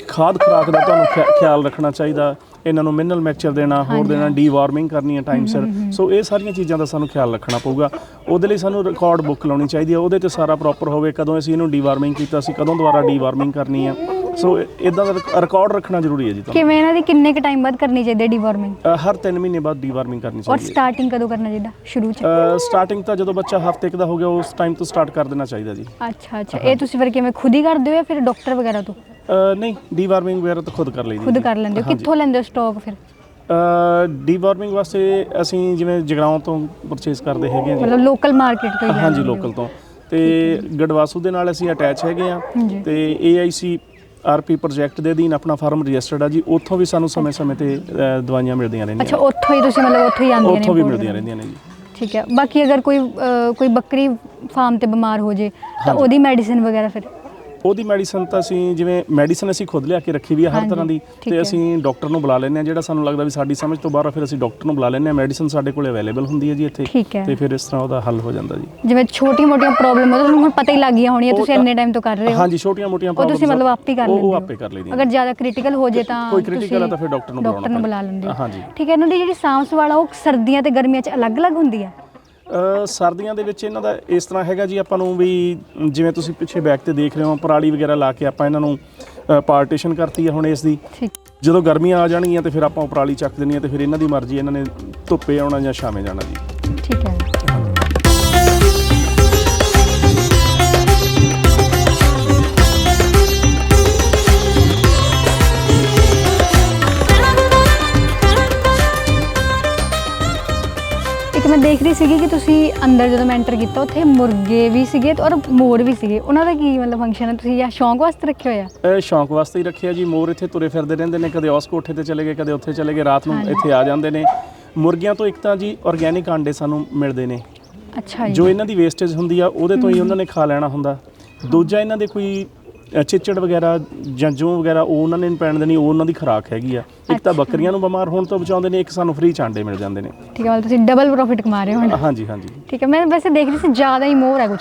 ਖਾਦ ਖੁਰਾਕ ਦਾ ਤੁਹਾਨੂੰ ਖਿਆ- ਖਿਆਲ ਰੱਖਣਾ ਚਾਹੀਦਾ। ਇਹਨਾਂ ਨੂੰ ਮਿਨਰਲ ਮਿਕਸਚਰ ਦੇਣਾ ਹੋਰ ਦੇਣਾ ਡੀਵਾਰਮਿੰਗ ਕਰਨੀ ਹੈ ਟਾਈਮ ਸਿਰ। ਸੋ ਇਹ ਸਾਰੀਆਂ ਚੀਜ਼ਾਂ ਦਾ ਸਾਨੂੰ ਖਿਆਲ ਰੱਖਣਾ ਪਊਗਾ। ਉਹਦੇ ਲਈ ਸਾਨੂੰ ਰਿਕਾਰਡ ਬੁੱਕ ਲਾਉਣੀ ਚਾਹੀਦੀ ਹੈ ਉਹਦੇ ਤੇ ਸਾਰਾ ਪ੍ਰੋਪਰ ਹੋਵੇ ਕਦੋਂ ਅਸੀਂ ਇਹਨੂੰ ਡੀਵਾਰਮਿੰਗ ਕੀਤਾ ਸੀ ਕਦੋਂ ਦੁਬਾਰਾ ਡੀਵਾਰਮਿੰਗ ਕਰਨੀ ਹੈ ਸੋ ਇਦਾਂ ਦਾ ਰਿਕਾਰਡ ਰੱਖਣਾ ਜ਼ਰੂਰੀ ਹੈ ਜੀ ਤੁਹਾਨੂੰ। ਕਿਵੇਂ ਇਹਨਾਂ ਦੀ ਕਿੰਨੇ ਕੁ ਟਾਈਮ ਬਾਅਦ ਕਰਨੀ ਚਾਹੀਦੀ ਹੈ ਡੀਵਾਰਮਿੰਗ ਹਰ 3 ਮਹੀਨੇ ਬਾਅਦ ਡੀਵਾਰਮਿੰਗ ਕਰਨੀ ਔਰ ਚਾਹੀਦੀ ਹੈ ਸਟਾਰਟਿੰਗ ਕਦੋਂ ਕਰਨਾ ਚਾਹੀਦਾ? ਸ਼ੁਰੂ 'ਚ? ਸਟਾਰਟਿੰਗ ਤਾਂ ਜਦੋਂ ਬੱਚਾ ਹਫ਼ਤੇ ਕੁ ਦਾ ਹੋ ਗਿਆ ਉਸ ਟਾਈਮ ਤੋਂ ਸਟਾਰਟ ਕਰ ਦੇਣਾ ਚਾਹੀਦਾ ਜੀ। ਅੱਛਾ ਅੱਛਾ। ਇਹ ਤੁਸੀਂ ਫਿਰ ਕਿਵੇਂ ਖੁਦ ਹੀ ਕਰਦੇ ਹੋ ਜਾਂ ਫਿਰ ਡਾਕਟਰ ਵਗੈਰਾ ਤੋਂ? ਅ, ਨਹੀਂ ਡੀਵਾਰਮਿੰਗ ਵਗੈਰਾ ਤਾਂ ਖੁਦ ਕਰ ਲਈਦੀ ਖੁਦ ਕਰ ਲੈਂਦੇ ਹੋ। ਕਿੱਥੋਂ ਲੈਂਦੇ ਹੋ ਸਟਾਕ ਫਿਰ? ਡੀਵਾਰਮਿੰਗ ਵਾਸਤੇ ਅਸੀਂ ਜਿਵੇਂ ਜਗਰਾਉਂ ਤੋਂ ਪਰਚੇਸ ਕਰਦੇ ਹੈਗੇ ਹਾਂ ਜੀ ਮਤਲਬ ਲੋਕਲ ਮਾਰਕੀਟ ਤੋਂ ਹੀ ਲੈ ਹਾਂਜੀ ਹੋ। ਲੋਕਲ ਤੋਂ ਤੇ ਗੜਵਾਸੂ ਦੇ ਨਾਲ ਅਸੀਂ ਅਟੈਚ ਹੈਗੇ ਆ ਹਾਂਜੀ। ਤੇ AIC ਆਰਪੀ ਪ੍ਰੋਜੈਕਟ ਦੇ ਅਧੀਨ ਆਪਣਾ ਫਾਰਮ ਰਜਿਸਟਰਡ ਆ ਜੀ ਉੱਥੋਂ ਵੀ ਸਾਨੂੰ ਸਮੇਂ-ਸਮੇਂ ਤੇ ਅ, ਦਵਾਈਆਂ ਮਿਲਦੀਆਂ ਅੱਛਾ ਰਹਿੰਦੀਆਂ ਉੱਥੋਂ ਹੀ ਤੁਸੀਂ ਮਤਲਬ ਉੱਥੋਂ ਹੀ ਆਉਂਦੀਆਂ ਨੇ ਉੱਥੋਂ ਵੀ import ਮਿਲਦੀਆਂ। ਰਹਿੰਦੀਆਂ ਨੇ ਜੀ ਠੀਕ ਹੈ ਬਾਕੀ ਅਗਰ ਕੋਈ ਅ, ਕੋਈ ਬੱਕਰੀ ਫਾਰਮ ਤੇ ਬਿਮਾਰ ਹੋ ਜੇ ਤਾਂ ਹਾਂਜੀ। ਉਹਦੀ ਮੈਡੀਸਿਨ ਵਗੈਰਾ ਫਿਰ ਉਹਦੀ ਮੈਡੀਸਨ ਤਾਂ ਅਸੀਂ ਜਿਵੇਂ ਮੈਡੀਸਨ ਅਸੀਂ ਖੁਦ ਲਿਆ ਕੇ ਰੱਖੀ ਵੀ ਆ ਹਰ ਹਾਂਜੀ, ਤਰ੍ਹਾਂ ਦੀ ਠੀਕ ਹੈ। ਤੇ ਅਸੀਂ ਡਾਕਟਰ ਨੂੰ ਬੁਲਾ ਲੈਂਦੇ ਆ ਜਿਹੜਾ ਸਾਨੂੰ ਲੱਗਦਾ ਵੀ ਸਾਡੀ ਸਮਝ ਤੋਂ ਬਾਹਰ ਆ ਫਿਰ ਅਸੀਂ ਡਾਕਟਰ ਨੂੰ ਬੁਲਾ ਲੈਂਦੇ ਆ ਮੈਡੀਸਨ ਸਾਡੇ ਕੋਲੇ ਅਵੇਲੇਬਲ ਹੁੰਦੀ ਹੈ ਜੀ ਇੱਥੇ ਠੀਕ ਹੈ। ਤੇ ਫਿਰ ਇਸ ਤਰ੍ਹਾਂ ਉਹਦਾ ਹੱਲ ਹੋ ਜਾਂਦਾ ਜੀ। ਜਿਵੇਂ ਛੋਟੀ ਮੋਟੀਆਂ ਪ੍ਰੋਬਲਮ ਹੋ ਤੁਹਾਨੂੰ ਹੁਣ ਪਤਾ ਹੀ ਲੱਗ ਗਈਆਂ ਹੋਣੀਆਂ ਉਹ ਤੁਸੀਂ ਇੰਨੇ ਟਾਈਮ ਤੋਂ ਕਰ ਰਹੇ ਹੋ। ਹਾਂਜੀ ਛੋਟੀਆਂ ਮੋਟੀਆਂ ਉਹ ਤੁਸੀਂ ਮਤਲਬ ਆਪ ਹੀ ਕਰ ਲੈਂਦੇ ਉਹ ਹੋ। ਆਪੇ ਕਰ ਲਈਦੀਆਂ। ਅਗਰ ਜ਼ਿਆਦਾ ਕ੍ਰਿਟੀਕਲ ਹੋ ਜੇ ਤਾਂ ਕੋਈ critical ਆ ਤਾਂ ਫਿਰ ਡਾਕਟਰ ਨੂੰ ਡਾਕਟਰ ਨੂੰ ਬੁਲਾ ਲੈਂਦੇ ਹੋ। ਹਾਂਜੀ। ਠੀਕ ਹੈ ਇਹਨਾਂ ਦੀ ਜਿਹੜੀ ਸਾਂਭ ਸੰਭਾਲ ਆ ਉਹ ਸਰਦੀਆਂ ਤੇ ਗਰਮੀਆਂ 'ਚ ਅਲੱਗ-ਅਲੱਗ ਹੁੰਦੀ ਹੈ ਸਰਦੀਆਂ ਦੇ ਵਿੱਚ ਇਹਨਾਂ ਦਾ ਇਸ ਤਰ੍ਹਾਂ ਹੈਗਾ ਜੀ ਆਪਾਂ ਨੂੰ ਵੀ ਜਿਵੇਂ ਤੁਸੀਂ ਪਿੱਛੇ ਬੈਕ ਤੇ ਦੇਖ ਰਹੇ ਹੋ ਪਰਾਲੀ ਵਗੈਰਾ ਲਾ ਕੇ ਆਪਾਂ ਇਹਨਾਂ ਨੂੰ ਪਾਰਟੀਸ਼ਨ ਕਰਤੀ ਹੈ ਹੁਣ ਇਸ ਦੀ। ਜਦੋਂ ਗਰਮੀਆਂ ਆ ਜਾਣਗੀਆਂ ਤੇ ਫਿਰ ਆਪਾਂ ਉਹ ਪਰਾਲੀ ਚੱਕ ਦੇਣੀ ਹੈ ਤੇ ਫਿਰ ਇਹਨਾਂ ਦੀ ਮਰਜ਼ੀ ਇਹਨਾਂ ਨੇ ਧੁੱਪੇ ਆਉਣਾ ਜਾਂ ਛਾਵੇਂ ਜਾਣਾ ਜੀ। ਮੈਂ ਦੇਖ ਰਹੀ ਸੀਗੀ ਕਿ ਤੁਸੀਂ ਅੰਦਰ ਜਦੋਂ ਮੈਂ ਐਂਟਰ ਕੀਤਾ ਉੱਥੇ ਮੁਰਗੇ ਵੀ ਸੀਗੇ ਤੇ ਔਰ ਮੋਰ ਵੀ ਸੀਗੇ। ਉਹਨਾਂ ਦਾ ਕੀ ਮਤਲਬ ਫੰਕਸ਼ਨ ਹੈ? ਤੁਸੀਂ ਇਹ ਸ਼ੌਂਕ ਵਾਸਤੇ ਰੱਖੇ ਹੋਏ ਆ ਇਹ ਸ਼ੌਂਕ ਵਾਸਤੇ ਹੀ ਰੱਖਿਆ ਜੀ। ਮੋਰ ਇੱਥੇ ਤੁਰੇ ਫਿਰਦੇ ਰਹਿੰਦੇ ਨੇ। ਕਦੇ ਉਸ ਕੋਠੇ ਤੇ ਚਲੇ ਗਏ ਕਦੇ ਉੱਥੇ ਚਲੇ ਗਏ। ਰਾਤ ਨੂੰ। ਇੱਥੇ ਆ ਜਾਂਦੇ ਨੇ। ਮੁਰਗੀਆਂ ਤੋਂ ਇੱਕ ਤਾਂ ਜੀ ਆਰਗੇਨਿਕ ਆਂਡੇ ਸਾਨੂੰ ਮਿਲਦੇ ਨੇ। ਅੱਛਾ ਜੀ। ਜੋ ਇਹਨਾਂ ਦੀ ਵੇਸਟੇਜ ਹੁੰਦੀ ਆ ਉਹਦੇ ਤੋਂ ਹੀ। ਉਹਨਾਂ ਨੇ ਖਾ ਲੈਣਾ ਹੁੰਦਾ। ਦੂਜਾ ਇਹਨਾਂ ਦੇ ਕੋਈ ਚਿੱਚੜ ਵਗੈਰਾ ਜਾਂ ਜੂੰ ਵਗੈਰਾ ਉਹ ਉਹਨਾਂ ਨੇ ਪੈਣ ਦੇਣੀ ਉਹ ਉਹਨਾਂ ਦੀ ਖੁਰਾਕ ਹੈਗੀ ਆ। ਇੱਕ ਤਾਂ। ਬੱਕਰੀਆਂ ਨੂੰ ਬਿਮਾਰ ਹੋਣ ਤੋਂ ਬਚਾਉਂਦੇ ਨੇ ਇੱਕ ਸਾਨੂੰ ਫ੍ਰੀ ਚਾਂਡੇ ਮਿਲ ਜਾਂਦੇ ਨੇ। ਠੀਕ ਹੈ ਮਤਲਬ ਤੁਸੀਂ ਡਬਲ ਪ੍ਰੋਫਿਟ ਕਮਾ ਰਹੇ ਹੋ ਹੁਣ। ਹਾਂਜੀ ਹਾਂਜੀ। ਠੀਕ ਹੈ ਮੈਂ ਵੈਸੇ ਦੇਖ ਰਹੀ ਸੀ ਜ਼ਿਆਦਾ ਹੀ ਮੋਰ ਹੈ ਕੁਝ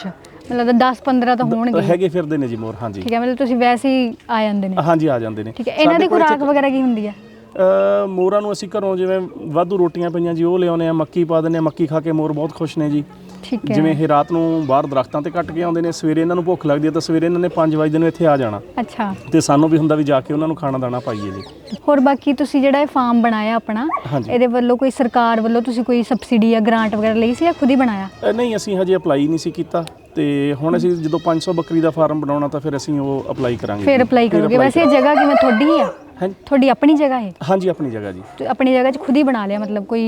ਮਤਲਬ 10 15 ਤਾਂ ਹੋਣਗੇ। ਹੈਗੇ ਫਿਰਦੇ ਨੇ ਜੀ ਮੋਰ ਹਾਂਜੀ। ਠੀਕ ਹੈ ਮਤਲਬ ਤੁਸੀਂ ਵੈਸੇ ਹੀ ਆ ਜਾਂਦੇ ਨੇ। ਹਾਂਜੀ ਆ ਜਾਂਦੇ ਨੇ। ਠੀਕ ਹੈ ਇਹਨਾਂ ਦੀ ਖੁਰਾਕ ਵਗੈਰਾ ਕੀ ਹੁੰਦੀ ਹੈ ਅ, ਮੋਰਾਂ ਨੂੰ ਅਸੀਂ ਘਰੋਂ ਜਿਵੇਂ ਵਾਧੂ ਰੋਟੀਆਂ ਪਈਆਂ ਜੀ ਉਹ ਲਿਆਉਂਦੇ ਆ ਮੱਕੀ ਪਾ ਦਿੰਦੇ ਆ ਮੱਕੀ ਖਾ ਕੇ ਮੋਰ ਬਹੁਤ ਖੁਸ਼ ਨੇ ਜੀ। ਠੀਕ ਹੈ। ਜਿਵੇਂ ਇਹ ਰਾਤ ਨੂੰ ਬਾਹਰ ਦਰਖਤਾਂ ਤੇ ਕੱਟ ਕੇ ਆਉਂਦੇ ਨੇ ਸਵੇਰੇ ਇਹਨਾਂ ਨੂੰ ਭੁੱਖ ਲੱਗਦੀ ਹੈ ਤਾਂ ਸਵੇਰੇ ਇਹਨਾਂ ਨੇ 5 ਵਜੇ ਨੂੰ ਇੱਥੇ ਆ ਜਾਣਾ। ਅੱਛਾ। ਤੇ ਸਾਨੂੰ ਵੀ ਹੁੰਦਾ ਵੀ ਜਾ ਕੇ ਉਹਨਾਂ ਨੂੰ ਖਾਣਾ ਦਾਣਾ ਪਾਈਏ ਜੀ ਹੋਰ ਬਾਕੀ ਤੁਸੀਂ ਜਿਹੜਾ ਇਹ ਫਾਰਮ ਬਣਾਇਆ ਆਪਣਾ ਹਾਂਜੀ। ਇਹਦੇ ਵੱਲੋਂ ਕੋਈ ਸਰਕਾਰ ਵੱਲੋਂ ਤੁਸੀਂ ਕੋਈ ਸਬਸਿਡੀ ਜਾਂ ਗ੍ਰਾਂਟ ਵਗੈਰਾ ਲਈ ਸੀ ਜਾਂ ਖੁਦ ਹੀ ਬਣਾਇਆ? ਅ, ਨਹੀਂ ਅਸੀਂ ਹਜੇ ਅਪਲਾਈ ਨਹੀਂ ਸੀ ਕੀਤਾ। ਤੇ ਹੁਣ ਅਸੀਂ ਜਦੋਂ 500 ਬੱਕਰੀ ਦਾ ਫਾਰਮ ਬਣਾਉਣਾ ਤਾਂ ਫਿਰ ਅਸੀਂ ਉਹ ਅਪਲਾਈ ਕਰਾਂਗੇ। ਫਿਰ ਜੀ। ਅਪਲਾਈ ਕਰੋਗੇ apply ਵੈਸੇ ਇਹ ਜਗ੍ਹਾ ਕਿਵੇਂ ਤੁਹਾਡੀ ਹੀ ਆ? ਹਾਂਜੀ ਤੁਹਾਡੀ ਆਪਣੀ ਜਗ੍ਹਾ ਹੈ? ਹਾਂਜੀ ਆਪਣੀ ਜਗ੍ਹਾ ਜੀ। ਤੇ ਆਪਣੀ ਜਗ੍ਹਾ 'ਚ ਖੁਦ ਹੀ ਬਣਾ ਲਿਆ ਮਤਲਬ ਕੋਈ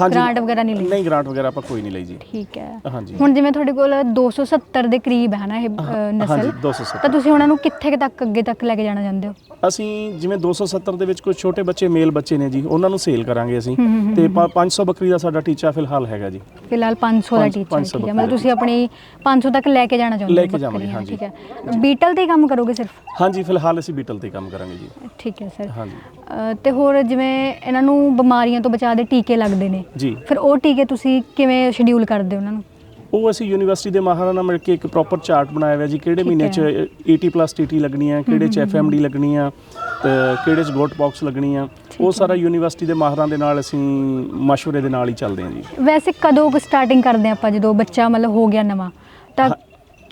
ਹਾਂਜੀ। ਗ੍ਰਾਂਟ ਵਗੈਰਾ ਨਹੀਂ ਲਈ? ਨਹੀਂ ਗ੍ਰਾਂਟ ਵਗੈਰਾ ਆਪਾਂ ਕੋਈ ਨਹੀਂ ਲਈ ਜੀ। ਠੀਕ ਹੈ। ਹਾਂਜੀ। ਹੁਣ ਜਿਵੇਂ ਤੁਹਾਡੇ ਕੋਲ 270 ਦੇ ਕਰੀਬ ਹੈ ਨਾ ਇਹ ਅ, ਨਸਲ ਹਾਂਜੀ ਤਾਂ 270 ਤੁਸੀਂ ਉਹਨਾਂ ਨੂੰ ਕਿੱਥੇ ਕੁ ਤੱਕ ਅੱਗੇ ਤੱਕ ਲੈ ਕੇ ਜਾਣਾ ਚਾਹੁੰਦੇ ਹੋ? ਅਸੀਂ ਜਿਵੇਂ 270 ਦੇ ਵਿੱਚ ਕੁਝ ਛੋਟੇ ਬੱਚੇ ਮੇਲ ਬੱਚੇ ਨੇ ਜੀ ਉਹਨਾਂ ਨੂੰ ਸੇਲ ਕਰਾਂਗੇ ਅਸੀਂ। ਹੂੰ, ਹੂੰ, ਤੇ ਪ- 500 ਬੱਕਰੀ ਦਾ ਸਾਡਾ ਟੀਚਾ ਫਿਲਹਾਲ ਹੈਗਾ ਜੀ। ਫਿਲਹਾਲ 500 ਦਾ ਪੰਜ- ਟੀਚਾ ਪੰਜ ਸੌ ਠੀਕ ਹੈ। ਬੱਕਰੀ ਮਤਲਬ ਤੁਸੀਂ ਆਪਣੀ 500 ਤੱਕ ਲੈ ਕੇ ਜਾਣਾ ਚਾਹੁੰਦੇ ਲੈ ਹੋ ਕੇ ਜਾਵਾਂਗੇ, ਬੱਕਰੀਆਂ, ਹਾਂਜੀ। ਠੀਕ ਹੈ। ਬੀਟਲ ਤੇ ਹੀ ਕੰਮ ਕਰੋਗੇ ਸਿਰਫ? ਹਾਂਜੀ ਫਿਲਹਾਲ ਅਸੀਂ ਬੀਟਲ ਤੇ ਕੰਮ ਕਰਾਂਗੇ ਜੀ। ਠੀਕ ਹੈ। ਸਰ ਹਾਂਜੀ। ਤੇ ਹੋਰ ਜਿਵੇਂ ਇਹਨਾਂ ਨੂੰ ਬਿਮਾਰੀਆਂ ਤੋਂ ਬਚਾਅ ਦੇ ਟੀਕੇ ਲੱਗਦੇ ਨੇ ਜੀ। ਫਿਰ ਉਹ ਟੀਕੇ ਤੁਸੀਂ ਕਿਵੇਂ ਸ਼ਡਿਊਲ ਕਰਦੇ ਹੋ ਉਹਨਾਂ ਨੂੰ? ਉਹ ਅਸੀਂ ਯੂਨੀਵਰਸਿਟੀ ਦੇ ਮਾਹਰਾਂ ਨਾਲ ਮਿਲ ਕੇ ਇੱਕ ਪ੍ਰੋਪਰ ਚਾਰਟ ਬਣਾਇਆ ਹੋਇਆ ਜੀ ਕਿਹੜੇ ਮਹੀਨੇ। ਚ 80 ਪਲੱਸ ਟੀਟੀ ਲੱਗਣੀ ਆ ਕਿਹੜੇ ਚ ਐਫਐਮਡੀ ਲੱਗਣੀ ਆ ਤੇ ਕਿਹੜੇ ਚ ਗੋਟ ਬਾਕਸ ਲੱਗਣੀ ਆ ਉਹ ਸਾਰਾ ਯੂਨੀਵਰਸਿਟੀ ਦੇ ਮਾਹਰਾਂ ਦੇ ਨਾਲ ਅਸੀਂ ਮਸ਼ਵਰੇ ਦੇ ਨਾਲ ਹੀ ਚੱਲਦੇ ਹਾਂ ਜੀ। ਵੈਸੇ ਕਦੋਂ ਸਟਾਰਟਿੰਗ ਕਰਦੇ ਆਪਾਂ ਜਦੋਂ ਬੱਚਾ ਮਤਲਬ ਹੋ ਗਿਆ ਨਵਾਂ? ਤਾਂ